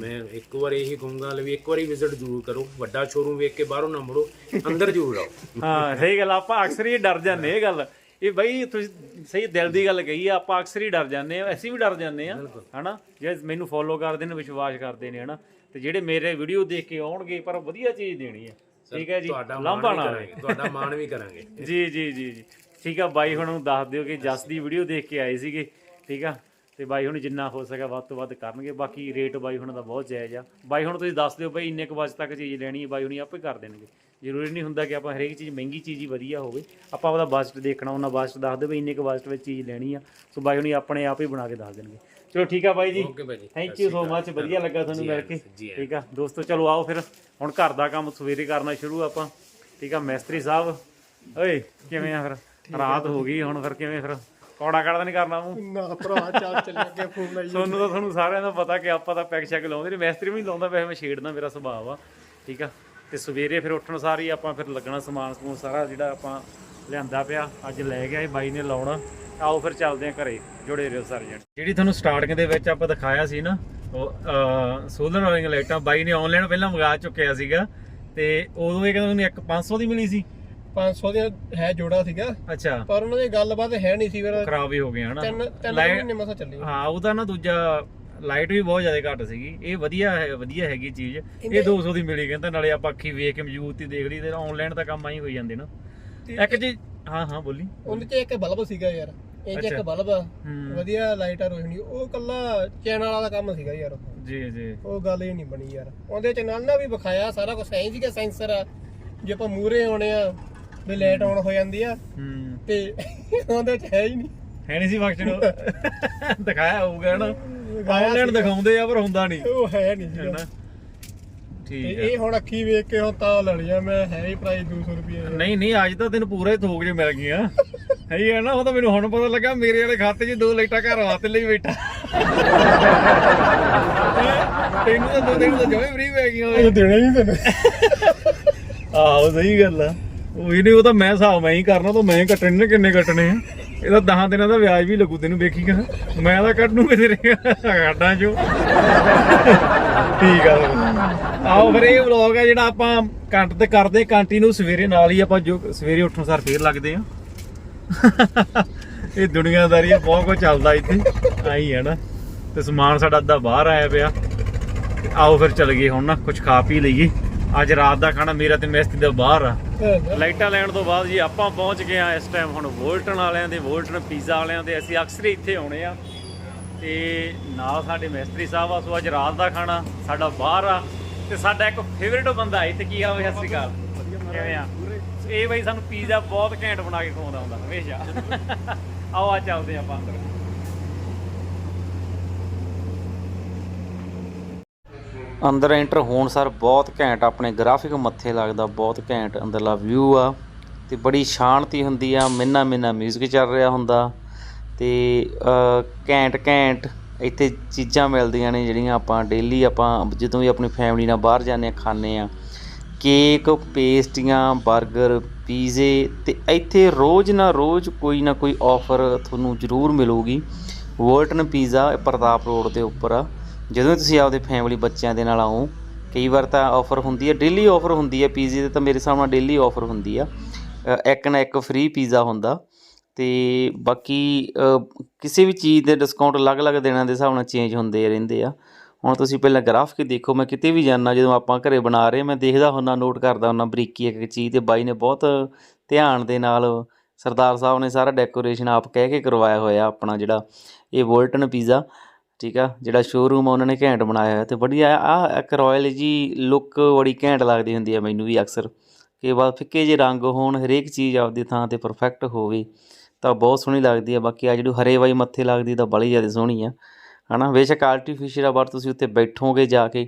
ਮੈਂ ਇੱਕ ਵਾਰ ਇਹੀ ਕਹੂੰਗਾ ਵੀ ਇੱਕ ਵਾਰੀ ਵਿਜ਼ਿਟ ਜ਼ਰੂਰ ਕਰੋ। ਵੱਡਾ ਸ਼ੋਰੂਮ ਵੇਖ ਕੇ ਬਾਹਰੋਂ ਨਾ ਮੁੜੋ ਅੰਦਰ ਜ਼ਰੂਰ ਆਓ। ਹਾਂ ਸਹੀ ਗੱਲ ਆ, ਆਪਾਂ ਅਕਸਰ ਹੀ ਡਰ ਜਾਂਦੇ ਇਹ ਗੱਲ। ਇਹ ਬਈ ਤੁਸੀਂ ਸਹੀ ਦਿਲ ਦੀ ਗੱਲ ਕਹੀ ਆ ਆਪਾਂ ਅਕਸਰ ਹੀ ਡਰ ਜਾਂਦੇ ਆ ਅਸੀਂ ਵੀ ਡਰ ਜਾਂਦੇ ਆ ਹਨਾ? ਜਿਹੜੇ ਮੈਨੂੰ ਫੋਲੋ ਕਰਦੇ ਨੇ ਵਿਸ਼ਵਾਸ ਕਰਦੇ ਨੇ ਹਨਾ? ਤੇ ਜਿਹੜੇ ਮੇਰੇ ਵੀਡੀਓ ਦੇਖ ਕੇ ਆਉਣਗੇ ਪਰ ਵਧੀਆ ਚੀਜ਼ ਦੇਣੀ ਹੈ ਠੀਕ ਹੈ ਜੀ? ਲਾਂਭਾ ਨਾ ਤੁਹਾਡਾ ਮਾਣ ਵੀ ਕਰਾਂਗੇ। ਜੀ ਜੀ ਜੀ ਜੀ। ਠੀਕ ਆ ਬਾਈ ਹੁਣ ਨੂੰ ਦੱਸ ਦਿਓ ਕਿ ਜਸ ਦੀ ਵੀਡੀਓ ਦੇਖ ਕੇ ਆਏ ਸੀਗੇ ਠੀਕ ਆ? ਤੇ ਬਾਈ ਹੁਣ ਜਿੰਨਾ ਹੋ ਸਕਿਆ ਵੱਧ ਤੋਂ ਵੱਧ ਕਰਨਗੇ ਬਾਕੀ ਰੇਟ ਬਾਈ ਹੁਣ ਦਾ ਬਹੁਤ ਜਾਇਜ਼ ਆ। ਬਾਈ ਹੁਣ ਤੁਸੀਂ ਦੱਸ ਦਿਓ ਬਈ ਇੰਨੇ ਕੁ ਵਜੇ ਤੱਕ ਚੀਜ਼ ਲੈਣੀ ਹੈ ਬਾਈ ਹੁਣੀ ਆਪੇ ਕਰ ਦੇਣਗੇ। ਜ਼ਰੂਰੀ ਨਹੀਂ ਹੁੰਦਾ ਕਿ ਆਪਾਂ ਹਰੇਕ ਚੀਜ਼ ਮਹਿੰਗੀ ਚੀਜ਼ ਹੀ ਵਧੀਆ ਹੋਵੇ। ਆਪਾਂ ਉਹਦਾ ਬਜਟ ਦੇਖਣਾ ਉਹਨਾਂ ਬਜਟ ਦੱਸ ਦਿਓ ਬਈ ਇੰਨੇ ਕੁ ਬਜਟ ਵਿੱਚ ਚੀਜ਼ ਲੈਣੀ ਆ। ਸੋ ਬਾਈ ਹੁਣੀ ਆਪਣੇ ਆਪ ਹੀ ਬਣਾ ਕੇ ਦੱਸ ਦੇਣਗੇ। ਚਲੋ ਠੀਕ ਆ ਬਾਈ ਜੀ। ਓਕੇ ਭਾਈ ਜੀ। ਥੈਂਕ ਯੂ ਸੋ ਮੱਚ ਵਧੀਆ ਲੱਗਾ ਤੁਹਾਨੂੰ ਮਿਲ ਕੇ। ਠੀਕ ਆ। ਦੋਸਤੋ ਚਲੋ ਆਓ ਫਿਰ। ਹੁਣ ਘਰ ਦਾ ਕੰਮ ਸਵੇਰੇ ਕਰਨਾ ਸ਼ੁਰੂ ਆਪਾਂ। ਠੀਕ ਆ ਮੈਸਤਰੀ ਸਾਹਿਬ। ਓਏ ਕਿਵੇਂ ਆ ਫਿਰ? ਰਾਤ ਹੋ ਗਈ ਹੁਣ ਫਿਰ ਕਿਵੇਂ ਫਿਰ? ਕੌੜਾ ਕੜਦਾ ਨਹੀਂ ਕਰਨਾ ਮੂੰਹ ਨਾ ਭਰਾ ਚੱਲ ਚੱਲ ਅੱਗੇ ਫੋਨ ਲਾਈ ਤੁਹਾਨੂੰ ਤਾਂ ਤੁਹਾਨੂੰ ਸਾਰਿਆਂ ਦਾ ਪਤਾ ਕਿ ਆਪਾਂ ਤਾਂ ਪੈਕ ਸ਼ੈਕ ਲਾਉਂਦੇ ਨੇ ਮੈਸਤਰੀ ਵੀ ਨੀ ਲਾਉਂਦਾ ਵੈਸੇ ਮੈਂ ਛੇੜਦਾ ਮੇਰਾ ਸੁਭਾਅ ਆ। ਠੀਕ ਆ? ਤੇ ਸਵੇਰੇ ਫਿਰ ਉੱਠਣ ਸਾਰੀ ਆਪਾਂ ਫਿਰ ਲੱਗਣਾ ਸਮਾਨ ਸਮੂਨ ਸਾਰਾ ਜਿਹੜਾ ਆਪਾਂ ਲਿਆਂਦਾ ਪਿਆ। ਅੱਜ ਲੈ ਗਿਆ ਇਹ ਬਾਈ ਨੇ ਲਾਉਣਾ। ਆਓ ਫਿਰ ਚੱਲਦੇ ਆ ਘਰੇ ਜੁੜੇ ਰਹੋ ਸਾਰੇ ਜਣ। ਜਿਹੜੀ ਤੁਹਾਨੂੰ ਸਟਾਰਟਿੰਗ ਦੇ ਵਿੱਚ ਆਪਾਂ ਦਿਖਾਇਆ ਸੀ ਨਾ ਉਹ ਸੋਲਰ ਵਾਲੀਆਂ ਲਾਈਟਾਂ ਬਾਈ ਨੇ ਆਨਲਾਈਨ ਪਹਿਲਾਂ ਮੰਗਾ ਚੁੱਕਿਆ ਸੀਗਾ। ਤੇ ਉਦੋਂ ਇਹ ਕਹਿੰਦਾ ਮੈਨੂੰ ਇੱਕ 500 ਦੀ ਮਿਲੀ ਸੀ। 500 ਦੇ ਹੈ ਜੋੜਾ ਸੀਗਾ। ਅੱਛਾ। ਪਰ ਉਹਨਾਂ ਦੀ ਗੱਲਬਾਤ ਹੈ ਨਹੀਂ ਸੀ ਫਿਰ ਖਰਾਬ ਹੀ ਹੋ ਗਿਆ ਹਨਾ। ਤਿੰਨ ਤਿੰਨ ਮਹੀਨੇ ਮਸਾ ਚੱਲੀ। ਹਾਂ ਉਹਦਾ ਨਾ ਦੂਜਾ ਲਾਈਟ ਵੀ ਬਹੁਤ ਜ਼ਿਆਦਾ ਘੱਟ ਸੀਗੀ। ਇਹ ਵਧੀਆ ਹੈ ਵਧੀਆ ਹੈਗੀ ਚੀਜ਼। ਇਹ 200 ਦੀ ਮਿਲੀ ਕਹਿੰਦਾ ਨਾਲੇ ਆਪਾਂ ਅੱਖੀ ਵੇਖ ਕੇ ਮਜ਼ਬੂਤੀ ਦੇਖ ਲਈ ਤੇ ਆਨਲਾਈਨ ਤਾਂ ਕੰਮ ਆਈ ਹੋਈ ਜਾਂਦੇ ਨਾ। ਇੱਕ ਚੀਜ਼ ਹਾਂ ਹਾਂ ਬੋਲੀ। ਉਹਦੇ 'ਚ ਇੱਕ ਬਲਬ ਸੀਗਾ ਯਾਰ। ਇਹ 'ਚ ਇੱਕ ਅੱਛਾ। ਬਲਬ ਆ। ਹੂੰ। ਵਧੀਆ ਲਾਈਟ ਆ ਰੋਸ਼ਨੀ। ਉਹ ਕੱਲਾ ਚੈਨਲ ਵਾਲਾ ਕੰਮ ਸੀਗਾ ਯਾਰ ਜੀ ਜੀ। ਉਹ ਗੱਲ ਹੀ ਨਹੀਂ ਬਣੀ ਯਾਰ। ਉਹਦੇ ਚ ਨਾਲ ਨਾ ਵੀ ਵਿਖਾਇਆ ਸਾਰਾ ਕੁਝ ਐਂ ਸੀਗਾ ਸੈਂਸਰ ਆ। ਜੇ ਆਪਾਂ ਮੂਰੇ ਆਉਣੇ ਆ ਵੀ ਲਾਈਟ ਆਨ ਹੋ ਜਾਂਦੀ ਆ। ਹੂੰ। ਤੇ ਉਹਦੇ ਚ ਹੈ ਹੀ ਨਹੀਂ। ਹੈ ਨਹੀਂ ਸੀ ਫੰਕਸ਼ਨ ਦਿਖਾਇਆ ਹੋਊਗਾ ਨਾ ਦਿਖਾਇਆ ਆਨਲਾਈਨ। ਦਿਖਾਉਂਦੇ ਆ ਪਰ ਹੁੰਦਾ ਨਹੀਂ। ਉਹ ਹੈ ਨਹੀਂ। ਹੈਨਾ। ਠੀਕ ਹੈ ਇਹ ਹੁਣ ਅੱਖੀ ਵੇਖ ਕੇ ਹੁਣ ਤਾਂ ਲੈ ਲਿਆ ਮੈਂ ਹੈ ਹੀ ਪ੍ਰਾਈਸ 200 ਰੁਪਏ ਨਹੀਂ ਨਹੀਂ ਅੱਜ ਤਾਂ ਤੈਨੂੰ ਪੂਰਾ ਥੋਕ ਜੇ ਮਿਲ ਗਈਆਂ ਹੈ ਹੀ ਹੈ ਨਾ ਉਹ ਤਾਂ ਮੈਨੂੰ ਹੁਣ ਪਤਾ ਲੱਗਾ ਮੇਰੇ ਵਾਲੇ ਖਾਤੇ 'ਚ ਦੋ ਲਾਈਟਾਂ ਘਰ ਵਾਸਤੇ ਲਈ ਬੈਠਾ। ਤੈਨੂੰ ਤਾਂ ਦੋ ਦਿਨ ਤਾਂ ਜਮੇ ਫ੍ਰੀ ਪੈ ਗਈਆਂ। ਦੇਣਾ ਹੀ ਤੈਨੂੰ। ਆਹੋ ਸਹੀ ਗੱਲ ਆ। ਉਹ ਨਹੀਂ, ਉਹ ਤਾਂ ਮੈਂ ਹਿਸਾਬ ਮੈਂ ਹੀ ਕਰਨਾ, ਤਾਂ ਮੈਂ ਹੀ ਕੱਟਣੇ ਨੇ, ਕਿੰਨੇ ਕੱਟਣੇ ਆ। ਇਹਦਾ 10 ਦਿਨਾਂ ਦਾ ਵਿਆਜ ਵੀ ਲੱਗੂ ਤੈਨੂੰ, ਵੇਖੀ ਵੇਖੀਗਾ ਮੈਂ ਤਾਂ ਕੱਢ ਨੂੰ ਤੇਰੇ ਗਾਡਾਂ ਚੋਂ। ਠੀਕ ਆ ਆਓ ਫਿਰ ਇਹ ਵਲੌਗ ਆ ਜਿਹੜਾ ਆਪਾਂ ਕੰਟ ਤੇ ਕਰਦੇ ਕੰਟੀਨਿਊ ਸਵੇਰੇ ਨਾਲ ਹੀ ਆਪਾਂ ਜੋ ਸਵੇਰੇ ਉੱਠਣ ਸਾਰ ਫੇਰ ਲੱਗਦੇ ਆ। ਇਹ ਦੁਨੀਆਦਾਰੀ ਆ, ਬਹੁਤ ਕੁਝ ਚੱਲਦਾ ਇੱਥੇ। ਆਈ ਹੈ ਨਾ। ਤੇ ਸਮਾਨ ਸਾਡਾ ਅੱਧਾ ਬਾਹਰ ਆਇਆ ਪਿਆ। ਆਓ ਫਿਰ ਚੱਲ ਗਏ ਹੁਣ ਨਾ ਕੁਝ ਖਾ ਪੀ ਲਈਏ। ਅੱਜ ਰਾਤ ਦਾ ਖਾਣਾ, ਮੇਰਾ ਤੇ ਮੈਸਤੀ ਦਾ ਬਾਹਰ ਆ। ਲਾਈਟਾਂ ਲੈਣ ਤੋਂ ਬਾਅਦ ਜੀ ਆਪਾਂ ਪਹੁੰਚ ਗਏ ਆ ਇਸ ਟਾਈਮ ਹੁਣ ਵੋਲਟਨ ਵਾਲਿਆਂ ਦੇ ਵੋਲਟਨ ਪੀਜ਼ਾ ਵਾਲਿਆਂ ਦੇ। ਅਸੀਂ ਅਕਸਰ ਇੱਥੇ ਆਉਣੇ ਆ। ਤੇ ਨਾਲ ਸਾਡੇ ਮੈਸਤਰੀ ਸਾਹਿਬ ਆ ਸੋ ਅੱਜ ਰਾਤ ਦਾ ਖਾਣਾ ਸਾਡਾ ਬਾਹਰ ਆ। ਤੇ ਸਾਡਾ ਇੱਕ ਫੇਵਰਿਟ ਬੰਦਾ ਇੱਥੇ ਕੀ ਹਾਲ ਹੈ ਸਤਿ ਸ਼੍ਰੀ ਅਕਾਲ। ਕਿਵੇਂ ਆ? ਇਹ ਬਈ ਸਾਨੂੰ ਪੀਜ਼ਾ ਬਹੁਤ ਘੈਂਟ ਬਣਾ ਕੇ ਖਵਾਉਂਦਾ ਹੁੰਦਾ ਹਮੇਸ਼ਾ। ਆਓ ਆ ਚੱਲਦੇ ਆਪਾਂ ਅੰਦਰ। ਅੰਦਰ ਐਂਟਰ ਹੋਣ ਸਰ ਬਹੁਤ ਘੈਂਟ, ਆਪਣੇ ਗ੍ਰਾਫਿਕ ਮੱਥੇ ਲੱਗਦਾ ਬਹੁਤ ਘੈਂਟ, ਅੰਦਰਲਾ ਵਿਊ ਆ। ਤੇ ਬੜੀ ਸ਼ਾਂਤੀ ਹੁੰਦੀ ਆ, ਮਿੰਨਾ ਮਿੰਨਾ ਮਿਊਜ਼ਿਕ ਚੱਲ ਰਿਹਾ ਹੁੰਦਾ। ਤੇ ਘੈਂਟ ਘੈਂਟ ਇੱਥੇ ਚੀਜ਼ਾਂ ਮਿਲਦੀਆਂ ਨੇ ਜਿਹੜੀਆਂ ਆਪਾਂ ਡੇਲੀ ਆਪਾਂ ਜਦੋਂ ਵੀ ਆਪਣੀ ਫੈਮਿਲੀ ਨਾਲ ਬਾਹਰ ਜਾਂਦੇ ਆ, ਖਾਂਦੇ ਆ। ਕੇਕ ਪੇਸਟੀਆਂ 버ਗਰ ਪੀਜ਼ੇ ਤੇ ਇੱਥੇ ਰੋਜ਼ ਨਾ ਰੋਜ਼ ਕੋਈ ਨਾ ਕੋਈ ਆਫਰ ਤੁਹਾਨੂੰ ਜ਼ਰੂਰ ਮਿਲੂਗੀ। ਵੋਲਟਨ ਪੀਜ਼ਾ ਪ੍ਰਤਾਪ ਰੋਡ ਦੇ ਉੱਪਰ ਆ। ਜਦੋਂ ਤੁਸੀਂ ਆਪਦੇ ਫੈਮਿਲੀ ਬੱਚਿਆਂ ਦੇ ਨਾਲ ਆਓ, ਕਈ ਵਾਰ ਤਾਂ ਆਫਰ ਹੁੰਦੀ ਹੈ ਡੇਲੀ ਆਫਰ ਹੁੰਦੀ ਹੈ ਪੀਜ਼ੇ ਤੇ ਤਾਂ ਮੇਰੇ ਹਿਸਾਬ ਨਾਲ ਡੇਲੀ ਆਫਰ ਹੁੰਦੀ ਆ। ਇੱਕ ਨਾ ਇੱਕ ਫ੍ਰੀ ਪੀਜ਼ਾ ਹੁੰਦਾ ਤੇ ਬਾਕੀ ਕਿਸੇ ਵੀ ਚੀਜ਼ ਦੇ ਡਿਸਕਾਊਂਟ ਅਲੱਗ-ਅਲੱਗ ਦਿਨਾਂ ਦੇ ਹਿਸਾਬ ਨਾਲ ਚੇਂਜ ਹੁੰਦੇ ਰਹਿੰਦੇ ਆ। ਹੁਣ ਤੁਸੀਂ ਪਹਿਲਾਂ ਗ੍ਰਾਫ ਕੇ ਦੇਖੋ, ਮੈਂ ਕਿਤੇ ਵੀ ਜਾਣਾ ਜਦੋਂ ਆਪਾਂ ਘਰੇ ਬਣਾ ਰਹੇ ਮੈਂ ਦੇਖਦਾ ਹੁੰਨਾ ਨੋਟ ਕਰਦਾ ਹੁੰਨਾ ਬਰੀਕੀ ਇੱਕ ਇੱਕ ਚੀਜ਼ ਤੇ ਬਾਈ ਨੇ ਬਹੁਤ ਧਿਆਨ ਦੇ ਨਾਲ ਸਰਦਾਰ ਸਾਹਿਬ ਨੇ ਸਾਰਾ ਡੈਕੋਰੇਸ਼ਨ ਆਪ ਕਹਿ ਕੇ ਕਰਵਾਇਆ ਹੋਇਆ ਆਪਣਾ ਜਿਹੜਾ ਇਹ ਵੋਲਟਨ ਪੀਜ਼ਾ ਠੀਕ ਆ, ਜਿਹੜਾ ਸ਼ੋਰੂਮ ਆ, ਉਹਨਾਂ ਨੇ ਘੈਂਟ ਬਣਾਇਆ ਹੋਇਆ ਤੇ ਵਧੀਆ ਆ ਇੱਕ ਰਾਇਲ ਜੀ ਲੁੱਕ ਬੜੀ ਘੈਂਟ ਲੱਗਦੀ ਹੁੰਦੀ ਆ ਮੈਨੂੰ ਵੀ ਅਕਸਰ। ਕਿ ਬਾਅਦ ਫਿੱਕੇ ਜਿਹੇ ਰੰਗ ਹੋਣ, ਹਰੇਕ ਚੀਜ਼ ਆਪਦੀ ਥਾਂ ਤੇ ਪਰਫੈਕਟ ਹੋਵੇ, ਤਾਂ ਬਹੁਤ ਸੋਹਣੀ ਲੱਗਦੀ ਆ। ਬਾਕੀ ਆ ਜਿਹੜੀ ਹਰੇ ਵਾਈ ਮੱਥੇ ਲੱਗਦੀ ਤਾਂ ਬੜੀ ਜ਼ਿਆਦਾ ਸੋਹਣੀ ਆ, ਹਨਾ? ਬੇਸ਼ੱਕ ਆਰਟੀਫੀਸ਼ੀਅਲ ਆ, ਪਰ ਤੁਸੀਂ ਉੱਥੇ ਬੈਠੋਗੇ ਜਾ ਕੇ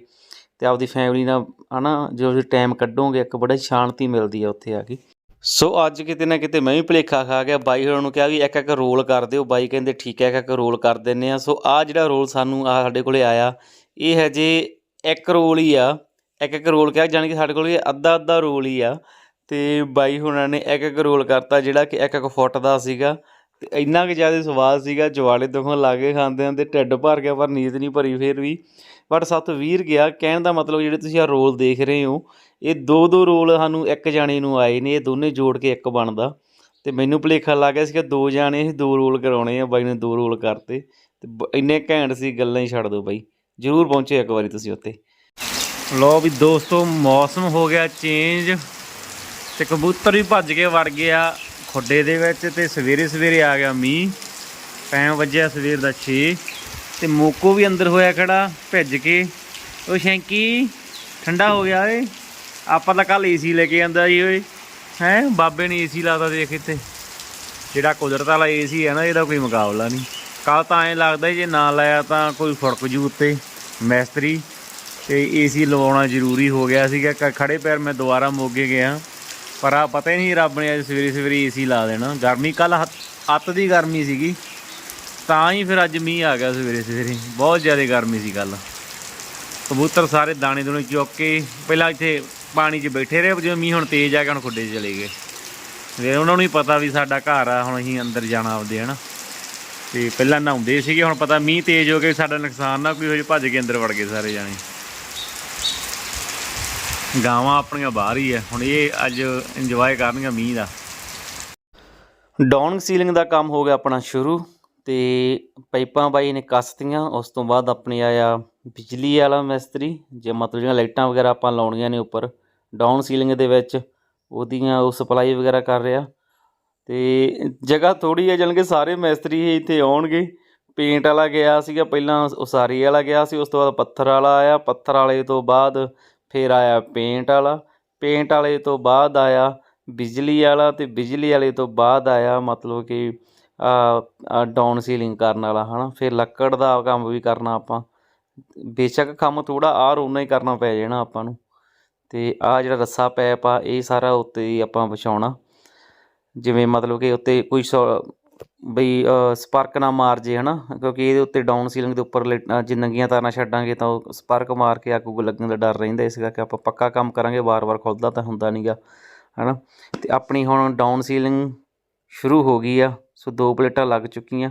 ਤੇ ਆਪਦੀ ਫੈਮਿਲੀ ਨਾਲ, ਹਨਾ? ਜੋ ਤੁਸੀਂ ਟਾਈਮ ਕੱਢੋਗੇ, ਇੱਕ ਬੜੀ ਸ਼ਾਂਤੀ ਮਿਲਦੀ ਆ ਉੱਥੇ ਆ ਕੇ। ਸੋ ਅੱਜ ਕਿਤੇ ਨਾ ਕਿਤੇ ਮੈਂ ਵੀ ਭੁਲੇਖਾ ਖਾ ਗਿਆ। ਬਾਈ ਹੋਰਾਂ ਨੂੰ ਕਿਹਾ ਵੀ ਇੱਕ ਇੱਕ ਰੋਲ ਕਰ ਦਿਓ। ਬਾਈ ਕਹਿੰਦੇ ਠੀਕ ਹੈ, ਇੱਕ ਇੱਕ ਰੋਲ ਕਰ ਦਿੰਨੇ ਆ ਸੋ ਆ ਜਿਹੜਾ ਰੋਲ ਸਾਨੂੰ ਆ ਸਾਡੇ ਕੋਲੇ ਆਇਆ, ਇਹ ਹਜੇ ਇੱਕ ਰੋਲ ਹੀ ਆ। ਇੱਕ ਇੱਕ ਰੋਲ ਕਿਹਾ, ਜਾਣੀ ਕਿ ਸਾਡੇ ਕੋਲ ਇਹ ਅੱਧਾ ਅੱਧਾ ਰੋਲ ਹੀ ਆ। ਤੇ ਬਾਈ ਹੋਰਾਂ ਨੇ ਇੱਕ ਇੱਕ ਰੋਲ ਕਰਤਾ, ਜਿਹੜਾ ਕਿ ਇੱਕ ਇੱਕ ਫੁੱਟ ਦਾ ਸੀਗਾ। ਅਤੇ ਇੰਨਾ ਕੁ ਜ਼ਿਆਦਾ ਸਵਾਦ ਸੀਗਾ, ਜਵਾਲੇ ਦੁਖਣ ਲਾ ਕੇ ਖਾਂਦੇ ਆਂ ਤੇ ਢਿੱਡ ਭਰ ਗਿਆ, ਪਰ ਨੀਂਦ ਨਹੀਂ ਭਰੀ ਫਿਰ ਵੀ। ਬਟ ਸੱਤ ਵੀਰ ਗਿਆ, ਕਹਿਣ ਦਾ ਮਤਲਬ ਜਿਹੜੇ ਤੁਸੀਂ ਆਹ ਰੋਲ ਦੇਖ ਰਹੇ ਹੋ, ਇਹ ਦੋ ਦੋ ਰੋਲ ਸਾਨੂੰ ਇੱਕ ਜਾਣੇ ਨੂੰ ਆਏ ਨੇ, ਇਹ ਦੋਨੇ ਜੋੜ ਕੇ ਇੱਕ ਬਣਦਾ। ਅਤੇ ਮੈਨੂੰ ਭੁਲੇਖਾ ਲੱਗ ਗਿਆ ਸੀਗਾ ਦੋ ਜਾਣੇ ਅਸੀਂ ਦੋ ਰੋਲ ਕਰਾਉਣੇ ਆ, ਬਾਈ ਨੇ ਦੋ ਰੋਲ ਕਰਤੇ। ਅਤੇ ਬ- ਇੰਨੇ ਘੈਂਟ ਸੀ, ਗੱਲਾਂ ਹੀ ਛੱਡ ਦਿਓ ਬਾਈ। ਜਰੂਰ ਪਹੁੰਚੋ ਇੱਕ ਵਾਰੀ ਤੁਸੀਂ ਉੱਥੇ। ਲੋ ਵੀ ਦੋਸਤੋ, ਮੌਸਮ ਹੋ ਗਿਆ ਚੇਂਜ ਤੇ ਕਬੂਤਰ ਵੀ ਭੱਜ ਕੇ ਵੜ ਗਿਆ। ਖੁੱਡੇ ਦੇ ਵਿੱਚ ਤੇ ਸਵੇਰੇ ਸਵੇਰੇ ਆ ਗਿਆ ਮੀਂਹ। ਟਾਈਮ ਵੱਜਿਆ ਸਵੇਰ ਦਾ 6 ਤੇ ਮੋਕੋ ਵੀ ਅੰਦਰ ਹੋਇਆ ਖੜਾ, ਭਿੱਜ ਕੇ। ਉਹ ਸ਼ੈਂਕੀ, ਠੰਡਾ ਹੋ ਗਿਆ ਏ ਆਪਾਂ ਤਾਂ ਕੱਲ ਏਸੀ ਲੈ ਕੇ ਆਂਦਾ ਜੀ ਓਏ। ਹੈ, ਬਾਬੇ ਨੇ ਏਸੀ ਲਾਤਾ ਦੇਖ ਇੱਥੇ। ਜਿਹੜਾ ਕੁਦਰਤ ਵਾਲਾ ਏਸੀ ਹੈ ਨਾ, ਇਹਦਾ ਕੋਈ ਮੁਕਾਬਲਾ ਨਹੀਂ। ਕੱਲ ਤਾਂ ਐਂ ਲੱਗਦਾ ਜੇ ਨਾ ਲਾਇਆ ਤਾਂ ਕੋਈ ਫੜਕ ਜੂ ਉੱਤੇ ਮੈਸਤਰੀ। ਤੇ ਏਸੀ ਲਵਾਉਣਾ ਜ਼ਰੂਰੀ ਹੋ ਗਿਆ ਸੀਗਾ। ਕ- ਖੜੇ ਪੈਰ ਮੈਂ ਦੁਬਾਰਾ ਮੋਗੇ ਗਿਆ। ਪਰ ਆ ਪਤਾ ਹੀ ਨਹੀਂ ਰੱਬ ਨੇ ਅੱਜ ਸਵੇਰੇ ਸਵੇਰੇ ਏਸੀ ਲਾ ਦੇਣਾ। ਗਰਮੀ ਕੱਲ ਅੱਤ ਦੀ ਗਰਮੀ ਸੀਗੀ। ਤਾਂ ਹੀ ਫਿਰ ਅੱਜ ਮੀਂਹ ਆ ਗਿਆ ਸਵੇਰੇ ਸਵੇਰੇ। ਬਹੁਤ ਜ਼ਿਆਦਾ ਗਰਮੀ ਸੀ ਕੱਲ ਕਬੂਤਰ ਸਾਰੇ ਦਾਣੇ ਦੂਣੇ ਚੁੱਕ ਕੇ ਪਹਿਲਾਂ ਇੱਥੇ ਪਾਣੀ 'ਚ ਬੈਠੇ ਰਹੇ, ਜਦੋਂ ਮੀਂਹ ਹੁਣ ਤੇਜ਼ ਆ ਗਿਆ, ਹੁਣ ਖੁੱਡੇ 'ਚ ਚਲੇ ਗਏ। ਫਿਰ ਉਹਨਾਂ ਨੂੰ ਹੀ ਪਤਾ ਵੀ ਸਾਡਾ ਘਰ ਆ, ਹੁਣ ਅਸੀਂ ਅੰਦਰ ਜਾਣਾ ਆਪਦੇ, ਹਨਾ। ਤੇ ਪਹਿਲਾਂ ਨਹਾਉਂਦੇ ਸੀਗੇ, ਹੁਣ ਪਤਾ ਮੀਂਹ ਤੇਜ਼ ਹੋ ਕੇ ਸਾਡਾ ਨੁਕਸਾਨ ਨਾ, ਕੋਈ ਹੋ ਜੇ ਭੱਜ ਕੇ ਅੰਦਰ ਵੜ ਗਏ ਸਾਰੇ ਜਾਣੇ। ਗਾਵਾਂ ਆਪਣੀਆਂ ਬਾਹਰ ਹੀ ਆ। ਹੁਣ ਇਹ ਅੱਜ ਇੰਜੋਏ ਕਰਨਗੀਆਂ ਮੀਂਹ ਦਾ। ਡਾਊਨ ਸੀਲਿੰਗ ਦਾ ਕੰਮ ਹੋ ਗਿਆ ਆਪਣਾ ਸ਼ੁਰੂ ਤੇ ਪਾਈਪਾਂ ਬਾਈ ਨੇ ਕੱਸਤੀਆਂ, ਉਸ ਤੋਂ ਬਾਅਦ ਆਪਣੇ ਆਇਆ ਬਿਜਲੀ ਵਾਲਾ ਮਿਸਤਰੀ, ਜੇ ਮਤਲਬ ਜਿਹੜੀਆਂ ਲਾਈਟਾਂ ਵਗੈਰਾ ਆਪਾਂ ਲਾਉਣੀਆਂ ਨੇ ਉੱਪਰ ਡਾਊਨ ਸੀਲਿੰਗ ਦੇ ਵਿੱਚ ਉਹਦੀਆਂ ਉਹ ਸਪਲਾਈ ਵਗੈਰਾ ਕਰ ਰਿਹਾ। ਤੇ ਜਗ੍ਹਾ ਥੋੜੀ ਹੈ ਜਾਣੀ ਸਾਰੇ ਮਿਸਤਰੀ ਹੀ ਇੱਥੇ ਆਉਣਗੇ। ਪੇਂਟ ਵਾਲਾ ਗਿਆ ਸੀਗਾ, ਪਹਿਲਾਂ ਉਸਾਰੀ ਵਾਲਾ ਗਿਆ ਸੀ, ਉਸ ਤੋਂ ਬਾਅਦ ਪੱਥਰ ਵਾਲਾ ਆਇਆ, ਪੱਥਰ ਵਾਲੇ ਤੋਂ ਬਾਅਦ ਫਿਰ ਆਇਆ ਪੇਂਟ ਵਾਲਾ। ਪੇਂਟ ਵਾਲੇ ਤੋਂ ਬਾਅਦ ਆਇਆ ਬਿਜਲੀ ਵਾਲਾ ਤੇ ਬਿਜਲੀ ਵਾਲੇ ਤੋਂ ਬਾਅਦ ਆਇਆ ਮਤਲਬ ਕਿ ਡਾਊਨ ਸੀਲਿੰਗ ਕਰਨ ਵਾਲਾ, ਹਨਾ। ਫਿਰ ਲੱਕੜ ਦਾ ਕੰਮ ਵੀ ਕਰਨਾ ਆਪਾਂ। ਬੇਸ਼ੱਕ ਕੰਮ ਥੋੜਾ ਆਰ ਉਹਨਾਂ ਹੀ ਕਰਨਾ ਪੈ ਜਾਣਾ ਆਪਾਂ ਨੂੰ। ਤੇ ਆ ਜਿਹੜਾ ਰੱਸਾ ਪੈਪ ਆ, ਇਹ ਸਾਰਾ ਉੱਤੇ ਹੀ ਆਪਾਂ ਵਿਛਾਉਣਾ। ਜਿਵੇਂ ਮਤਲਬ ਕਿ ਉੱਤੇ ਕੋਈ ਸੌ- ਬਈ ਸਪਾਰਕ ਨਾ ਮਾਰ ਜੇ, ਹਨਾ? ਕਿਉਂਕਿ ਇਹਦੇ ਉੱਤੇ ਡਾਊਨ ਸੀਲਿੰਗ ਦੇ ਉੱਪਰ ਲਾਈਟ- ਜੇ ਨੰਗੀਆਂ ਤਾਰਾਂ ਛੱਡਾਂਗੇ ਤਾਂ ਉਹ ਸਪਾਰਕ ਮਾਰ ਕੇ ਅੱਗ ਉੱਗ ਲੱਗਣ ਦਾ ਡਰ ਰਹਿੰਦਾ, ਇਸ ਕਰਕੇ ਆਪਾਂ ਪੱਕਾ ਕੰਮ ਕਰਾਂਗੇ, ਵਾਰ-ਵਾਰ ਖੁੱਲਦਾ ਤਾਂ ਹੁੰਦਾ ਨਹੀਂਗਾ ਹਨਾ? ਤੇ ਆਪਣੀ ਹੁਣ ਡਾਊਨ ਸੀਲਿੰਗ ਸ਼ੁਰੂ ਹੋ ਗਈ ਆ, ਸੋ ਦੋ ਪਲੇਟਾਂ ਲੱਗ ਚੁੱਕੀਆਂ,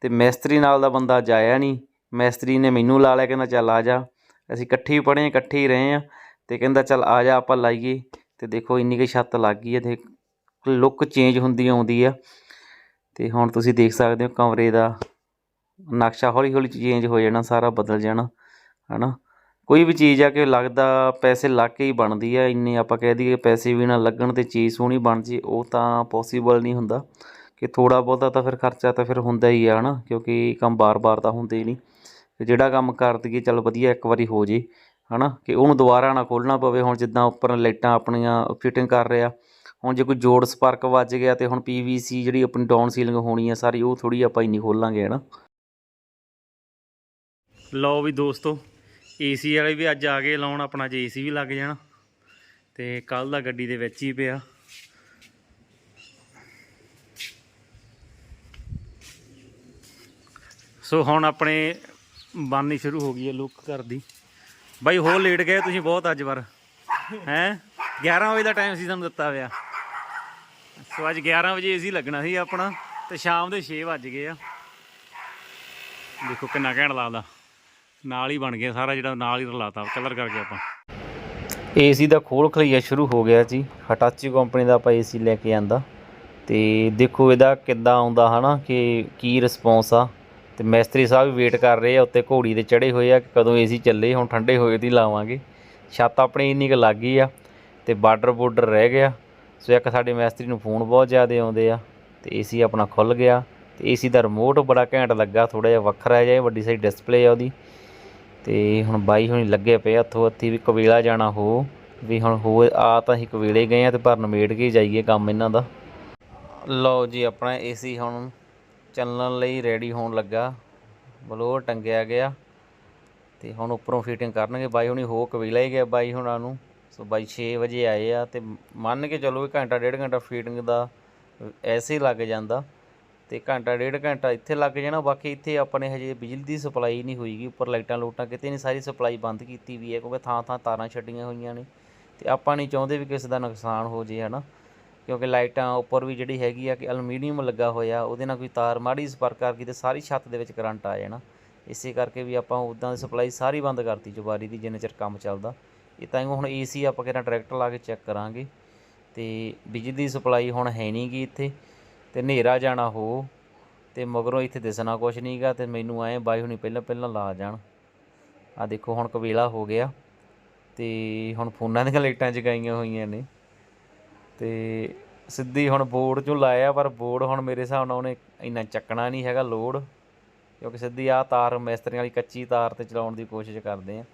ਤੇ ਮਿਸਤਰੀ ਨਾਲ ਦਾ ਬੰਦਾ ਜਾਇਆ ਨਹੀਂ ਮਿਸਤਰੀ ਨੇ ਮੈਨੂੰ ਲਾ ਲਿਆ, ਕਹਿੰਦਾ ਚੱਲ ਆ ਜਾ, ਅਸੀਂ ਇਕੱਠੇ ਹੀ ਪੜ੍ਹੇ ਇਕੱਠੇ ਹੀ ਰਹੇ ਆ, ਤੇ ਕਹਿੰਦਾ ਚੱਲ ਆ ਜਾ ਆਪਾਂ ਲਾਈਏ, ਤੇ ਦੇਖੋ ਇੰਨੀ ਕੁ ਛੱਤ ਲੱਗ ਗਈ ਹੈ ਤੇ ਲੁੱਕ ਚੇਂਜ ਹੁੰਦੀ ਆਉਂਦੀ ਆ ਤੇ ਹੁਣ ਤੁਸੀਂ ਦੇਖ ਸਕਦੇ ਹੋ ਕਮਰੇ ਦਾ ਨਕਸ਼ਾ ਹੌਲੀ ਹੌਲੀ ਚੇਂਜ ਹੋ ਜਾਣਾ, ਸਾਰਾ ਬਦਲ ਜਾਣਾ, ਹਨਾ? ਕੋਈ ਵੀ ਚੀਜ਼ ਆ ਕਿ ਲੱਗਦਾ ਪੈਸੇ ਲੱਗ ਕੇ ਹੀ ਬਣਦੀ ਆ, ਇੰਨੇ ਆਪਾਂ ਕਹਿ ਦਈਏ ਪੈਸੇ ਵੀ ਨਾ ਲੱਗਣ ਤੇ ਚੀਜ਼ ਸੋਹਣੀ ਬਣ ਜੇ, ਉਹ ਤਾਂ ਪੋਸੀਬਲ ਨਹੀਂ ਹੁੰਦਾ। ਕਿ ਥੋੜਾ ਬਹੁਤਾ ਤਾਂ ਫਿਰ ਖਰਚਾ ਤਾਂ ਫਿਰ ਹੁੰਦਾ ਹੀ ਆ, ਹਨਾ? ਕਿਉਂਕਿ ਕੰਮ ਬਾਰ-ਬਾਰ ਤਾਂ ਹੁੰਦੇ ਹੀ ਨਹੀਂ। ਤੇ ਜਿਹੜਾ ਕੰਮ ਕਰ ਦਈਏ, ਚਲ ਵਧੀਆ, ਇੱਕ ਵਾਰੀ ਹੋ ਜੇ, ਹਨਾ? ਕਿ ਉਹਨੂੰ ਦੁਬਾਰਾ ਨਾ ਖੋਲਣਾ ਪਵੇ, ਹੁਣ ਜਿੱਦਾਂ ਉੱਪਰ ਲਾਈਟਾਂ ਆਪਣੀਆਂ ਫਿਟਿੰਗ ਕਰ ਰਿਹਾ ਹੁਣ ਜੇ ਕੋਈ ਜੋੜ ਸਪਾਰਕ ਵੱਜ ਗਿਆ ਤੇ ਹੁਣ ਪੀਵੀਸੀ ਜਿਹੜੀ ਆਪਣੀ ਡਾਊਨ ਸੀਲਿੰਗ ਹੋਣੀ ਹੈ ਸਾਰੀ, ਉਹ ਥੋੜੀ ਆਪਾਂ ਇੰਨੀ ਖੋਲਾਂਗੇ, ਹੈ ਨਾ? ਲਓ ਵੀ ਦੋਸਤੋ ਏਸੀ ਵਾਲੇ ਵੀ ਅੱਜ ਆ ਗਏ, ਲਾਉਣ ਆਪਣਾ ਜੇ ਏਸੀ ਵੀ ਲੱਗ ਜਾਣਾ। ਤੇ ਕੱਲ ਦਾ ਗੱਡੀ ਦੇ ਵਿੱਚ ਹੀ ਪਿਆ। ਸੋ ਹੁਣ ਆਪਣੇ ਬਾਨੀ ਸ਼ੁਰੂ ਹੋ ਗਈ ਹੈ ਲੁੱਕ ਕਰਦੀ ਬਾਈ, ਹੋਰ ਲੇਟ ਗਏ ਤੁਸੀਂ ਬਹੁਤ ਅੱਜ ਵਾਰ। ਹੈ? 11 ਵਜੇ ਦਾ ਟਾਈਮ ਸੀ ਤੁਹਾਨੂੰ ਦਿੱਤਾ ਹੋਇਆ। ਸੋ ਅੱਜ 11 ਵਜੇ ਏਸੀ ਲੱਗਣਾ ਸੀ ਆਪਣਾ ਤੇ ਸ਼ਾਮ ਦੇ 6 ਵੱਜ ਗਏ ਆ। ਦੇਖੋ ਕਿੰਨਾ ਘੈਂਟ ਲੱਗਦਾ। ਨਾਲ ਹੀ ਬਣ ਗਿਆ ਸਾਰਾ ਜਿਹੜਾ ਨਾਲ ਹੀ ਰਲਾਤਾ ਕਲਰ ਕਰਕੇ ਆਪਾਂ। ਏਸੀ ਦਾ ਖੋਲ ਖਲਈਆ ਸ਼ੁਰੂ ਹੋ ਗਿਆ ਜੀ। ਹਟਾਚੀ ਕੰਪਨੀ ਦਾ ਆਪਾਂ ਏਸੀ ਲੈ ਕੇ ਆਂਦਾ। ਤੇ ਦੇਖੋ ਇਹਦਾ ਕਿੱਦਾਂ ਆਉਂਦਾ ਹਨਾ ਕਿ ਕੀ ਰਿਸਪੌਂਸ ਆ। ਤੇ ਮੈਸਤਰੀ ਸਾਹਿਬ ਵੀ ਵੇਟ ਕਰ ਰਹੇ ਆ, ਉੱਤੇ ਘੋੜੀ ਤੇ ਚੜੇ ਹੋਏ ਆ ਕਿ ਕਦੋਂ ਏਸੀ ਚੱਲੇ, ਹੁਣ ਠੰਡੇ ਹੋਏ ਦੀ ਲਾਵਾਂਗੇ। ਛੱਤ ਆਪਣੀ ਇੰਨੀ ਕੁ ਲੱਗ ਗਈ ਆ ਤੇ ਬਾਰਡਰ ਬੋਰਡਰ ਰਹਿ ਗਿਆ। ਸੋ ਇੱਕ ਸਾਡੇ ਮਿਸਤਰੀ ਨੂੰ ਫੋਨ ਬਹੁਤ ਜ਼ਿਆਦਾ ਆਉਂਦੇ ਆ, ਤੇ ਏਸੀ ਆਪਣਾ ਖੁੱਲ ਗਿਆ, ਤੇ ਏਸੀ ਦਾ ਰਿਮੋਟ ਬੜਾ ਘੈਂਟ ਲੱਗਾ ਥੋੜਾ ਜਿਹਾ ਵੱਖਰਾ ਜਿਹਾ, ਵੱਡੀ ਸਾਰੀ ਡਿਸਪਲੇ ਆ ਉਹਦੀ। ਤੇ ਹੁਣ ਬਾਈ ਹੁਣੀ ਲੱਗੇ ਪਏ ਹੱਥੋਂ ਹੱਥੀ ਵੀ ਕਵੇਲਾ ਜਾਣਾ ਹੋ, ਵੀ ਹੁਣ ਹੋ ਆ ਤਾਂ ਅਸੀਂ ਕਵੇਲੇ ਗਏ ਆ ਤੇ ਪਰ ਨਿਮੇੜ ਕੇ ਜਾਈਏ ਕੰਮ ਇਹਨਾਂ ਦਾ। ਲਓ ਜੀ, ਆਪਣਾ ਏਸੀ ਹੁਣ ਚੱਲਣ ਲਈ ਰੈਡੀ ਹੋਣ ਲੱਗਾ, ਬਲੋਰ ਟੰਗਿਆ ਗਿਆ, ਤੇ ਹੁਣ ਉੱਪਰੋਂ ਫਿਟਿੰਗ ਕਰਨਗੇ। ਬਾਈ ਹੁਣੀ ਹੋ ਕਵੇਲਾ ਹੀ ਗਿਆ, ਬਾਈ ਹੁਣਾਂ ਨੂੰ। ਸੋ ਬਾਈ 6 ਵਜੇ ਆਏ ਆ ਤੇ ਮੰਨ ਕੇ ਚੱਲੋ ਵੀ ਘੰਟਾ ਡੇਢ ਘੰਟਾ ਫਿਟਿੰਗ ਦਾ ਐਸੇ ਲੱਗ ਜਾਂਦਾ ਤੇ ਘੰਟਾ ਡੇਢ ਘੰਟਾ ਇੱਥੇ ਲੱਗ ਜਾਣਾ, ਬਾਕੀ ਇੱਥੇ ਆਪਣੇ ਹਜੇ ਬਿਜਲੀ ਦੀ ਸਪਲਾਈ ਨਹੀਂ ਹੋਈਗੀ ਉੱਪਰ ਲਾਈਟਾਂ ਲੂਟਾਂ ਕਿਤੇ ਨਹੀਂ, ਸਾਰੀ ਸਪਲਾਈ ਬੰਦ ਕੀਤੀ ਵੀ ਹੈ ਕਿਉਂਕਿ ਥਾਂ ਥਾਂ ਤਾਰਾਂ ਛੱਡੀਆਂ ਹੋਈਆਂ ਨੇ ਤੇ ਆਪਾਂ ਨਹੀਂ ਚਾਹੁੰਦੇ ਵੀ ਕਿਸੇ ਦਾ ਨੁਕਸਾਨ ਹੋ ਜੇ, ਹਨਾ? ਕਿਉਂਕਿ ਲਾਈਟਾਂ ਉੱਪਰ ਵੀ ਜਿਹੜੀ ਹੈਗੀ ਆ ਕਿ ਅਲਮੀਨੀਅਮ ਲੱਗਾ ਹੋਇਆ, ਉਹਦੇ ਨਾਲ ਕੋਈ ਤਾਰ ਮਾੜੀ ਸਪਰਕ ਕਰ ਗਈ ਤੇ ਸਾਰੀ ਛੱਤ ਦੇ ਵਿੱਚ ਕਰੰਟ ਆ ਜਾਣਾ। ਇਸੇ ਕਰਕੇ ਵੀ ਆਪਾਂ ਉਦਾਂ ਦੀ ਸਪਲਾਈ ਸਾਰੀ ਬੰਦ ਕਰਤੀ ਚੁਬਾਰੀ ਦੀ, ਜਿੰਨੇ ਚਿਰ ਕੰਮ ਚੱਲਦਾ। ਇਹ ਤਾਂ ਹੁਣ ਏਸੀ ਆਪਾਂ ਕਿਹੜਾ ਡਾਇਰੈਕਟ ਲਾ ਕੇ ਚੈੱਕ ਕਰਾਂਗੇ। ਤੇ ਬਿਜਲੀ ਦੀ ਸਪਲਾਈ ਹੁਣ ਹੈ ਨਹੀਂ ਗੀ ਇੱਥੇ, ਤੇ ਹਨੇਰਾ ਜਾਣਾ ਹੋ, ਤੇ ਮਗਰੋਂ ਇੱਥੇ ਦਿਸਣਾ ਕੁਛ ਨਹੀਂਗਾ ਤੇ ਮੈਨੂੰ ਆਏ ਬਾਈ ਹੁਣੀ ਪਹਿਲਾਂ ਪਹਿਲਾਂ ਲਾ ਜਾਣ। ਆ ਦੇਖੋ ਹੁਣ ਕਵੇਲਾ ਹੋ ਗਿਆ, ਤੇ ਹੁਣ ਫੋਨਾਂ ਦੀਆਂ ਲਾਈਟਾਂ ਜਗਾਈਆਂ ਹੋਈਆਂ ਨੇ। ਤੇ ਸਿੱਧੀ ਹੁਣ ਬੋਰਡ 'ਚੋਂ ਲਾਇਆ, ਪਰ ਬੋਰਡ ਹੁਣ ਮੇਰੇ ਹਿਸਾਬ ਨਾਲ ਉਹਨੇ ਇੰਨਾ ਚੱਕਣਾ ਨਹੀਂ ਹੈਗਾ ਲੋਡ, ਕਿਉਂਕਿ ਸਿੱਧੀ ਆ ਤਾਰ ਮਿਸਤਰੀਆਂ ਵਾਲੀ ਕੱਚੀ ਤਾਰ ਤੇ ਚਲਾਉਣ ਦੀ ਕੋਸ਼ਿਸ਼ ਕਰਦੇ ਆ।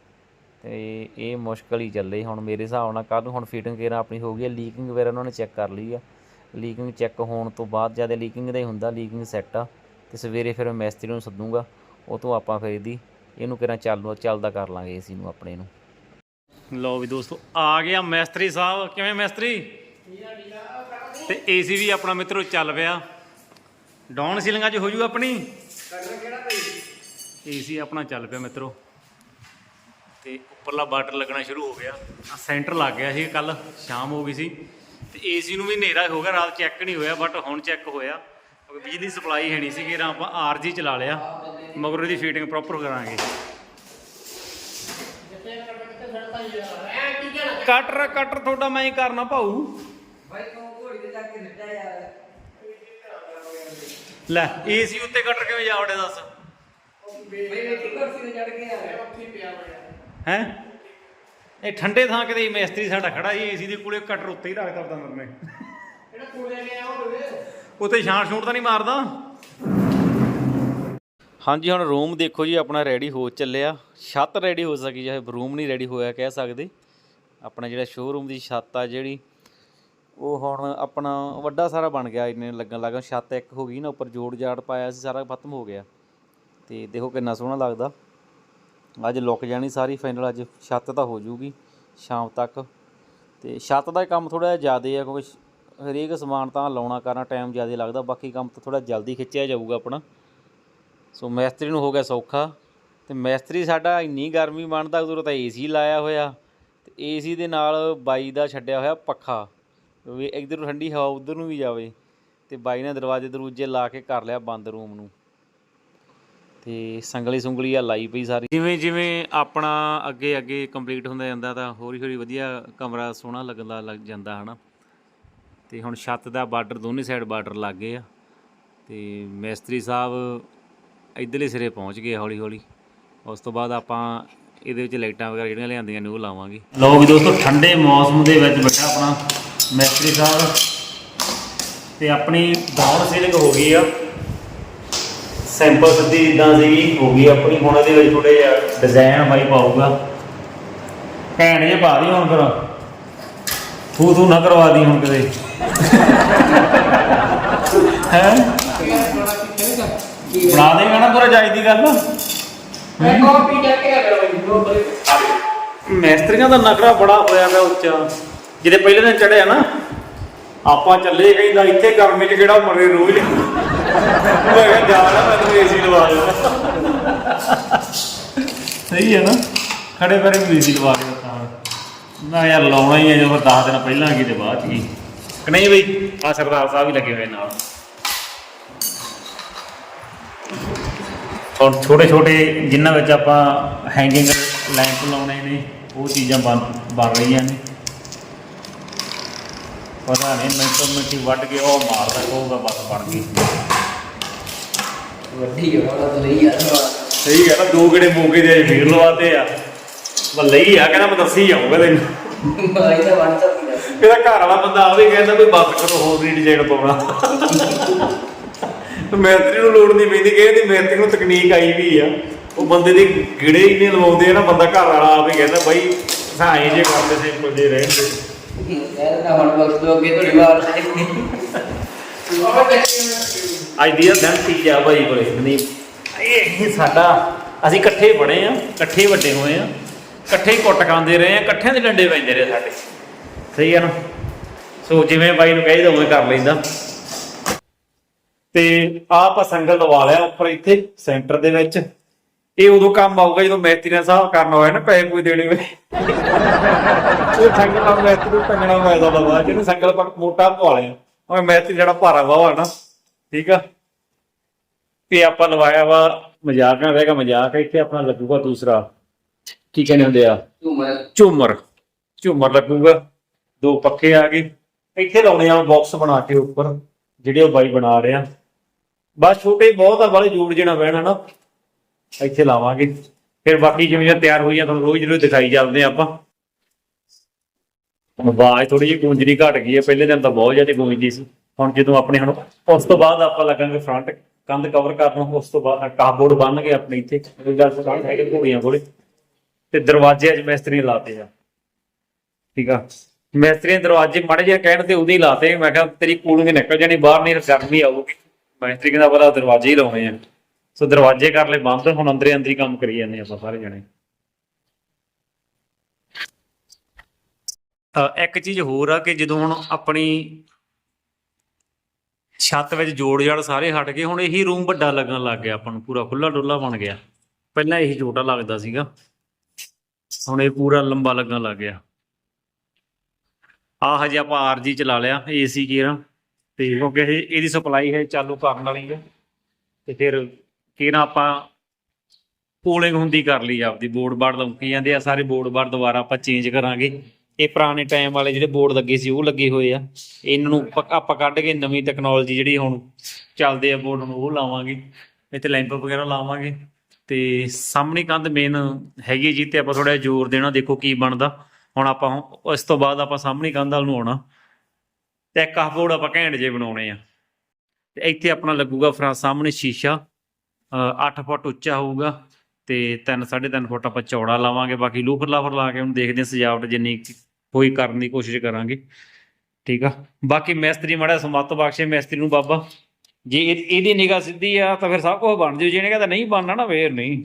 ਤੇ ਇਹ ਮੁਸ਼ਕਲ ਹੀ ਚੱਲੇ ਹੁਣ ਮੇਰੇ ਹਿਸਾਬ ਨਾਲ ਕੱਲ੍ਹ ਨੂੰ ਹੁਣ ਫਿਟਿੰਗ ਕੇਰਾ ਆਪਣੀ ਹੋ ਗਈ ਹੈ। ਲੀਕਿੰਗ ਵਗੈਰਾ ਉਹਨਾਂ ਨੇ ਚੈੱਕ ਕਰ ਲਈ ਆ। ਲੀਕਿੰਗ ਚੈੱਕ ਹੋਣ ਤੋਂ ਬਾਅਦ ਜ਼ਿਆਦਾ ਲੀਕਿੰਗ ਦਾ ਹੀ ਹੁੰਦਾ। ਲੀਕਿੰਗ ਸੈੱਟ ਆ। ਤੇ ਸਵੇਰੇ ਫਿਰ ਮੈਂ ਮਿਸਤਰੀ ਨੂੰ ਸੱਦੂਗਾ। ਉਹ ਤੋਂ ਆਪਾਂ ਫਿਰ ਇਹਦੀ ਇਹਨੂੰ ਕਿਹੜਾ ਚੱਲ ਚੱਲਦਾ ਕਰ ਲਾਂਗੇ ਏਸੀ ਨੂੰ ਆਪਣੇ ਨੂੰ। ਲਓ ਵੀ ਦੋਸਤੋ ਆ ਗਿਆ ਮਿਸਤਰੀ ਸਾਹਿਬ। ਕਿਵੇਂ ਮਿਸਤਰੀ? ਤੇ ਏਸੀ ਵੀ ਆਪਣਾ ਮਿੱਤਰੋ ਚੱਲ ਪਿਆ। ਡਾਊਨ ਸੀਲਿੰਗਾਂ 'ਚ ਹੋ ਜੂ ਆਪਣੀ? ਏਸੀ ਆਪਣਾ ਚੱਲ ਪਿਆ ਮਿੱਤਰੋ। ਤੇ ਉੱਪਰਲਾ ਬਾਰਡਰ ਲੱਗਣਾ ਸ਼ੁਰੂ ਹੋ ਗਿਆ ਆ ਸੈਂਟਰ ਲੱਗ ਗਿਆ ਸੀ ਕੱਲ ਸ਼ਾਮ ਹੋ ਗਈ ਸੀ ਤੇ ਏਸੀ ਨੂੰ ਵੀ ਹਨੇਰਾ ਹੋ ਗਿਆ ਰਾਤ ਚੈੱਕ ਨਹੀਂ ਹੋਇਆ ਬਟ ਹੁਣ ਚੈੱਕ ਹੋਇਆ ਕਿਉਂਕਿ ਬਿਜਲੀ ਸਪਲਾਈ ਹੈ ਨਹੀਂ ਸੀਗੀ ਕਿ ਆਪਾਂ ਆਰਜੀ ਚਲਾ ਲਿਆ ਮਗਰ ਇਹਦੀ ਫੀਟਿੰਗ ਪ੍ਰੋਪਰ ਕਰਾਂਗੇ ਕਟਰ ਕਟਰ ਤੁਹਾਡਾ ਮੈਂ ਹੀ ਕਰਨਾ ਭਾਊ ਲੈ ਏਸੀ ਉੱਤੇ ਕਟਰ ਕਿਵੇਂ ਜਾ ਵੜੇ ਦੱਸ ਹੈ? ਇਹ ਠੰਡੇ ਥਾਂ ਕਿਤੇ ਮਿਸਤਰੀ ਸਾਡਾ ਖੜਾ ਸੀ ਏਸੀ ਦੇ ਕੋਲੇ ਕਟਰ ਉੱਤੇ ਹੀ ਰੱਖਦਾ ਪਤਾ ਮਰਨੇ ਉੱਤੇ ਛਾਂ ਛੂਟ ਤਾਂ ਨਹੀਂ ਮਾਰਦਾ। ਹਾਂਜੀ ਹੁਣ ਰੂਮ ਦੇਖੋ ਜੀ ਆਪਣਾ ਰੈਡੀ ਹੋ ਚੱਲਿਆ। ਛੱਤ ਰੈਡੀ ਹੋ ਸਕੀ ਚਾਹੇ ਰੂਮ ਨਹੀਂ ਰੈਡੀ ਹੋਇਆ ਕਹਿ ਸਕਦੇ। ਆਪਣਾ ਜਿਹੜਾ ਸ਼ੋਰੂਮ ਦੀ ਛੱਤ ਆ ਜਿਹੜੀ ਉਹ ਹੁਣ ਆਪਣਾ ਵੱਡਾ ਸਾਰਾ ਬਣ ਗਿਆ ਇੰਨੇ ਲੱਗਣ ਲੱਗਾ ਛੱਤ ਇੱਕ ਹੋ ਗਈ ਨਾ ਉੱਪਰ ਜੋੜ ਜਾੜ ਪਾਇਆ ਸੀ ਸਾਰਾ ਖਤਮ ਹੋ ਗਿਆ। ਤੇ ਦੇਖੋ ਕਿੰਨਾ ਸੋਹਣਾ ਲੱਗਦਾ। ਅੱਜ ਲੁੱਕ ਜਾਣੀ ਸਾਰੀ ਫਾਈਨਲ ਅੱਜ ਛੱਤ ਤਾਂ ਹੋ ਜੂਗੀ ਸ਼ਾਮ ਤੱਕ। ਤੇ ਛੱਤ ਦਾ ਕੰਮ ਥੋੜਾ ਜਿਹਾ ਜ਼ਿਆਦਾ ਆ, ਕਿਉਂਕਿ ਹਰੇਕ ਸਮਾਨ ਤਾਂ ਲਾਉਣਾ ਕਰਨਾ ਟਾਈਮ ਜ਼ਿਆਦਾ ਲੱਗਦਾ, ਬਾਕੀ ਕੰਮ ਤਾਂ ਥੋੜਾ ਜਲਦੀ ਖਿੱਚਿਆ ਜਾਊਗਾ ਆਪਣਾ। ਸੋ ਮੈਸਤਰੀ ਨੂੰ ਹੋ ਗਿਆ ਸੌਖਾ। ਤੇ ਮੈਸਤਰੀ ਸਾਡਾ ਇੰਨੀ ਗਰਮੀ ਮੰਨਦਾ ਉਦੋਂ ਤਾਂ ਏਸੀ ਲਾਇਆ ਹੋਇਆ। ਤੇ ਏਸੀ ਦੇ ਨਾਲ ਬਾਈ ਦਾ ਛੱਡਿਆ ਹੋਇਆ ਪੱਖਾ। ਵੀ ਇੱਧਰ ਠੰਡੀ ਹਵਾ ਉਧਰ ਨੂੰ ਵੀ ਜਾਵੇ। ਤੇ ਬਾਈ ਨੇ ਦਰਵਾਜ਼ੇ ਦਰੂਜੇ ਲਾ ਕੇ ਕਰ ਲਿਆ ਬੰਦ ਰੂਮ ਨੂੰ। ਤੇ ਸੰਗਲੀ ਸੁੰਗਲੀ ਆ ਲਾਈ ਪਈ ਸਾਰੀ। ਜਿਵੇਂ ਜਿਵੇਂ ਆਪਣਾ ਅੱਗੇ ਅੱਗੇ ਕੰਪਲੀਟ ਹੁੰਦਾ ਜਾਂਦਾ ਤਾਂ ਹੌਲੀ ਹੌਲੀ ਵਧੀਆ ਕਮਰਾ ਸੋਹਣਾ ਲੱਗਦਾ ਲੱਗ ਜਾਂਦਾ ਹਨਾ। ਤੇ ਹੁਣ ਛੱਤ ਦਾ ਬਾਰਡਰ ਦੋਨੇ ਸਾਈਡ ਬਾਰਡਰ ਲੱਗ ਗਏ ਆ। ਤੇ ਮਿਸਤਰੀ ਸਾਹਿਬ ਇਧਰਲੇ ਸਿਰੇ ਪਹੁੰਚ ਗਏ ਹੌਲੀ ਹੌਲੀ। ਉਸ ਤੋਂ ਬਾਅਦ ਆਪਾਂ ਇਹਦੇ ਵਿੱਚ ਲਾਈਟਾਂ ਵਗੈਰਾ ਜਿਹੜੀਆਂ ਲਿਆਂਦੀਆਂ ਨੇ ਉਹ ਲਾਵਾਂਗੇ। ਲੋ ਵੀ ਦੋਸਤੋ ਠੰਡੇ ਮੌਸਮ ਦੇ ਵਿੱਚ ਬੈਠਾ ਆਪਣਾ ਮਿਸਤਰੀ ਸਾਹਿਬ। ਤੇ ਆਪਣੀ ਡਾਊਨ ਸੀਲਿੰਗ ਹੋ ਗਈ ਆ। ਸੈਂਪਲ ਸਿੱਧੀ ਇਦਾਂ ਸੀਗੀ ਹੋ ਗਈ ਆਪਣੀ ਹੁਣ ਇਹਦੇ ਵਿੱਚ ਥੋੜੇ ਜਿਹਾ ਡਿਜ਼ਾਈਨ ਬਾਈ ਪਾਊਗਾ। ਘੈਂਟ ਜੇ ਪਾ ਦੀ ਹੁਣ ਫਿਰ। ਤੂੰ ਤੂੰ ਨਾ ਕਰਵਾ ਦੀ ਹੁਣ ਕਿਤੇ। ਹੈ? ਬਣਾ ਦੇਗਾ ਨਾ ਪੂਰਾ ਜਾਇਜ਼ ਦੀ ਗੱਲ। ਮੈਸਤਰੀਆਂ ਦਾ ਨਖਰਾ ਬੜਾ ਹੋਇਆ ਪਿਆ ਉੱਚਾ। ਜਿਹਦੇ ਪਹਿਲੇ ਦਿਨ ਚੜਿਆ ਨਾ ਆਪਾਂ ਚੱਲੇ ਕਹਿੰਦਾ ਇੱਥੇ ਗਰਮੀ 'ਚ ਕਿਹੜਾ ਮਰੇ ਰੋਜ਼ ਮੈਂ ਕਿਹਾ ਜਾ ਮੈਂ ਤੈਨੂੰ ਏਸੀ ਲਵਾ ਦੇਣਾ ਸਹੀ ਹੈ ਨਾ? ਖੜੇ ਪੈਰੇ ਨੂੰ ਏਸੀ ਲਵਾ ਕੇ ਦਿੱਤਾ ਨਾ ਯਾਰ ਲਾਉਣਾ ਹੀ ਹੈ ਜਦੋਂ 10 ਦਿਨ ਪਹਿਲਾਂ ਕੀ ਤੇ ਬਾਅਦ ਕੀ। ਕਿ ਨਹੀਂ ਬਈ, ਆ ਸਰਦਾਰ ਸਾਹਿਬ ਵੀ ਲੱਗੇ ਹੋਏ ਨਾਲ। ਹੁਣ ਛੋਟੇ ਛੋਟੇ ਜਿਨ੍ਹਾਂ ਵਿੱਚ ਆਪਾਂ ਹੈਂਗਿੰਗ ਲੈਂਪ ਲਾਉਣੇ ਨੇ, ਉਹ ਚੀਜ਼ਾਂ ਬਣ ਬਣ ਰਹੀਆਂ ਨੇ। ਪਤਾ ਨਹੀਂ, ਮਿੰਟੋ ਮਿੰਟੀ ਵੱਢ ਕੇ ਉਹ ਮਾਰਦਾ, ਕਹੂਗਾ ਬਸ ਬਣ ਗਈ। ਵੱਡੀ ਹੋਣਾ ਤਾਂ ਲਈ ਆ ਸਹੀ ਹੈ ਨਾ ਦੋ ਗੇੜੇ ਮੋਗੇ ਦੇ ਫੇਰ ਲਵਾਤੇ ਆ। ਬੱਲੇ ਹੀ ਆ ਕਹਿੰਦਾ ਮੈਂ ਦੱਸੀ ਜਾਊਂਗਾ ਤੈਨੂੰ। ਦਾ ਇਹਦਾ ਘਰ ਵਾਲਾ ਬੰਦਾ ਆ ਵੀ ਕਹਿੰਦਾ ਵੀ ਬਸ ਕਰੋ ਹੋਰ ਨਹੀਂ ਡਿਜ਼ਾਈਨ ਪਾਉਣਾ। ਮੈਤਰੀ ਨੂੰ ਲੋੜ ਨਹੀਂ ਪੈਂਦੀ ਕਹਿੰਦੀ ਮੈਤਰੀ ਨੂੰ ਤਕਨੀਕ ਆਈ ਵੀ ਆ। ਉਹ ਬੰਦੇ ਦੀ ਗਿੜੇ ਹੀ ਨਹੀਂ ਲਵਾਉਂਦੇ ਆ ਨਾ ਬੰਦਾ ਘਰ ਵਾਲਾ ਆ ਵੀ ਕਹਿੰਦਾ ਬਾਈ ਸਾਈ ਜੇ ਕਰਦੇ ਸਿੰਪਲ ਜੇ ਰਹਿੰਦੇ ਇਹ ਤਾਂ ਹੁਣ ਵਕਤ ਤੋਂ ਅੱਗੇ ਤੁਹਾਡੀ ਵਾਰ ਅੱਜ ਦੀ ਦਿਨ ਆ ਭਾਈ ਕੋਲੇ। ਨਹੀਂ, ਇਹ ਸਾਡਾ। ਅਸੀਂ ਇਕੱਠੇ ਬਣੇ ਆ, ਇਕੱਠੇ ਵੱਡੇ ਹੋਏ ਆ। ਇਕੱਠੇ ਕੁੱਟ ਖਾਂਦੇ ਰਹੇ ਆ, ਇਕੱਠਿਆਂ ਦੇ ਡੰਡੇ ਪੈਂਦੇ ਰਹੇ ਸਾਡੇ। ਸਹੀ ਆ ਨਾ? ਸੋ ਜਿਵੇਂ ਬਾਈ ਨੂੰ ਕਹੀਦਾ, ਉਵੇਂ ਕਰ ਲੈਂਦਾ। ਤੇ ਆਹ ਸੰਗਲ ਲਵਾ ਲਿਆ ਉੱਪਰ ਇੱਥੇ, ਸੈਂਟਰ ਦੇ ਵਿੱਚ। ਇਹ ਉਦੋਂ ਕੰਮ ਆਊਗਾ ਜਦੋਂ ਮੈਤਰੀ ਨਾਲ ਸਾਹਿਬ ਕਰਨਾ ਹੋਇਆ ਨਾ, ਪੈਸੇ ਕੋਈ ਦੇਣੇ ਹੋਏ। ਉਹ ਸੰਗਲ ਨਾਲ ਮੈਤਰੀ ਨੂੰ ਟੰਗਣਾ ਹੋਇਆ ਦਾ ਬਾਅਦ ਜਿਹਨੂੰ ਸੰਗਲ ਮੋਟਾ ਪਵਾ ਲਿਆ। ਉਹ ਮੈਤਰੀ ਜਿਹੜਾ ਭਾਰਾ ਵਾਵਾ ਨਾ ਠੀਕ ਆ? ਤੇ ਆਪਾਂ ਲਵਾਇਆ ਵਾ ਮਜ਼ਾਕ ਨਾ ਰਹੇਗਾ ਮਜ਼ਾਕ ਇੱਥੇ ਆਪਣਾ ਲੱਗੂਗਾ ਦੂਸਰਾ। ਕੀ ਕਹਿੰਦੇ ਹੁੰਦੇ ਆ? ਮੈਂ ਝੂਮਰ। ਝੂਮਰ ਲੱਗੂਗਾ। ਦੋ ਪੱਖੇ ਆ ਗਏ। ਇੱਥੇ ਲਾਉਣੇ ਆ ਬਾਕਸ ਬਣਾ ਕੇ ਉੱਪਰ ਜਿਹੜੇ ਉਹ ਬਾਈ ਬਣਾ ਰਿਹਾ ਬਸ ਛੋਟੇ ਬਹੁਤ ਆ ਬਾਲੇ ਜੋੜ ਜਿਹੜਾ ਬਹਿਣਾ ਨਾ। ਇੱਥੇ ਲਾਵਾਂਗੇ। ਫਿਰ ਬਾਕੀ ਜਿਵੇਂ ਜਿਵੇਂ ਤਿਆਰ ਹੋਈਆਂ ਤੁਹਾਨੂੰ ਰੋਜ਼ ਰੋਜ਼ ਦਿਖਾਈ ਜਾਂਦੇ ਆ ਆਪਾਂ। ਆਵਾਜ਼ ਥੋੜੀ ਜਿਹੀ ਗੂੰਜਣੀ ਘਟ ਗਈ ਹੈ ਪਹਿਲੇ ਦਿਨ ਤਾਂ ਬਹੁਤ ਜ਼ਿਆਦਾ ਗੂੰਜਦੀ ਸੀ। ਹੁਣ ਜਦੋਂ ਆਪਣੇ ਹੁਣ ਉਸ ਤੋਂ ਬਾਅਦ ਆਪਾਂ ਲੱਗਾਂਗੇ ਫਰੰਟ ਕੰਧ ਕਵਰ ਕਰਨ ਉਸ ਤੋਂ ਬਾਅਦ ਕਾਬੋਰਡ ਬੰਨ ਕੇ ਆਪਣੇ ਇੱਥੇ ਇਹ ਗੱਲ ਹੈਗੇ ਘੋੜੀਆਂ ਕੋਲੇ ਤੇ ਦਰਵਾਜ਼ੇ ਅੱਜ ਮਿਸਤਰੀ ਲਾਤੇ ਆ। ਠੀਕ ਆ? ਮਿਸਤਰੀ ਦਰਵਾਜ਼ੇ ਮਾੜੇ ਜਿਹਾ ਕਹਿਣ ਤੇ ਉਦੋਂ ਹੀ ਲਾਤੇ ਮੈਂ ਕਿਹਾ ਤੇਰੀ ਕੂਲਿੰਗ ਨਿਕਲ ਜਾਣੀ, ਬਾਹਰ ਨਹੀਂ ਗਰਮੀ ਆਊਗੀ। ਮਿਸਤਰੀ ਕਹਿੰਦਾ ਪਤਾ ਦਰਵਾਜ਼ੇ ਹੀ ਲਾਉਣੇ ਆ। ਸੋ ਦਰਵਾਜ਼ੇ ਕਰ ਲਏ ਬੰਦ, ਹੁਣ ਅੰਦਰੇ ਅੰਦਰੀ ਕੰਮ ਕਰੀ ਜਾਂਦੇ ਆਪਾਂ ਸਾਰੇ ਜਣੇ। ਇੱਕ ਚੀਜ਼ ਹੋਰ ਆ ਕਿ ਜਦੋਂ ਹੁਣ ਆਪਣੀ ਛੱਤ ਵਿੱਚ ਜੋੜ ਜੜ ਸਾਰੇ ਹਟ ਗਏ, ਹੁਣ ਇਹੀ ਰੂਮ ਵੱਡਾ ਲੱਗਣ ਲੱਗ ਗਿਆ ਆਪਾਂ ਨੂੰ, ਪੂਰਾ ਖੁੱਲਾ ਡੁੱਲਾ ਬਣ ਗਿਆ। ਪਹਿਲਾਂ ਇਹੀ ਛੋਟਾ ਲੱਗਦਾ ਸੀਗਾ, ਹੁਣ ਇਹ ਪੂਰਾ ਲੰਬਾ ਲੱਗਣ ਲੱਗ ਗਿਆ। ਆ ਹਜੇ ਆਪਾਂ ਆਰਜੀ ਚਲਾ ਲਿਆ ਏਸੀ ਕੀਰਾ ਤੇ ਕਿਉਂਕਿ ਇਹ, ਇਹਦੀ ਸਪਲਾਈ ਹੈ ਚਾਲੂ ਕਰਨ ਵਾਲੀ ਹੈ। ਤੇ ਫਿਰ ਕੀਰਾ ਆਪਾਂ ਕੂਲਿੰਗ ਹੁੰਦੀ ਕਰ ਲਈ ਆਪਦੀ ਬੋਰਡ ਬਾਰਡ ਲੰਕੀ ਜਾਂਦੇ ਆ, ਸਾਰੇ ਬੋਰਡ ਬਾਰਡ ਦੁਬਾਰਾ ਆਪਾਂ ਚੇਂਜ ਕਰਾਂਗੇ। ਇਹ ਪੁਰਾਣੇ ਟਾਈਮ ਵਾਲੇ ਜਿਹੜੇ ਬੋਰਡ ਲੱਗੇ ਸੀ ਉਹ ਲੱਗੇ ਹੋਏ ਆ। ਇਹਨਾਂ ਨੂੰ ਪ- ਆਪਾਂ ਕੱਢ ਕੇ ਨਵੀਂ ਟੈਕਨੋਲੋਜੀ ਜਿਹੜੀ ਹੁਣ ਚੱਲਦੇ ਆ ਬੋਰਡ ਨੂੰ ਉਹ ਲਾਵਾਂਗੇ। ਇੱਥੇ ਲੈਂਪ ਵਗੈਰਾ ਲਾਵਾਂਗੇ। ਤੇ ਸਾਹਮਣੀ ਕੰਧ ਮੇਨ ਹੈਗੀ ਜੀ ਤੇ ਆਪਾਂ ਥੋੜਾ ਜ਼ੋਰ ਦੇਣਾ ਦੇਖੋ ਕੀ ਬਣਦਾ। ਹੁਣ ਆਪਾਂ ਹੁਣ- ਇਸ ਤੋਂ ਬਾਅਦ ਆਪਾਂ ਸਾਹਮਣੀ ਕੰਧ ਵੱਲ ਨੂੰ ਆਉਣਾ। ਤੇ ਇੱਕ ਆਹ ਬੋਰਡ ਆਪਾਂ ਘੈਂਟ ਜੇ ਬਣਾਉਣੇ ਆ। ਤੇ ਇੱਥੇ ਆਪਣਾ ਲੱਗੂਗਾ ਫਰਾ ਸਾਹਮਣੇ ਸ਼ੀਸ਼ਾ। 8 ਫੁੱਟ ਉੱਚਾ ਹੋਊਗਾ। ਤੇ 3 3.5 ਫੁੱਟ ਆਪਾਂ ਚੌੜਾ ਲਾਵਾਂਗੇ, ਬਾਕੀ ਲੂਫਰ ਲਾਫਰ ਲਾ ਕੇ ਹੁਣ ਦੇਖਦੇ ਹਾਂ ਸਜਾਵਟ ਜਿੰਨੀ ਕੁ ਹੋਈ ਕਰਨ ਦੀ ਕੋਸ਼ਿਸ਼ ਕਰਾਂਗੇ। ਠੀਕ ਆ? ਬਾਕੀ ਮਿਸਤਰੀ ਮੜਾ ਸਮੱਤ ਬਖਸ਼ੇ ਮਿਸਤਰੀ ਨੂੰ ਬਾਬਾ। ਜੇ ਇਹਦੀ ਨਿਗਾਹ ਸਿੱਧੀ ਆ ਤਾਂ ਫਿਰ ਸਭ ਕੁਝ ਬਣ ਜੂ ਜਿਹਨੇ ਕਹਿੰਦਾ ਨਹੀਂ ਬਣਨਾ ਨਾ ਫੇਰ ਨਹੀਂ।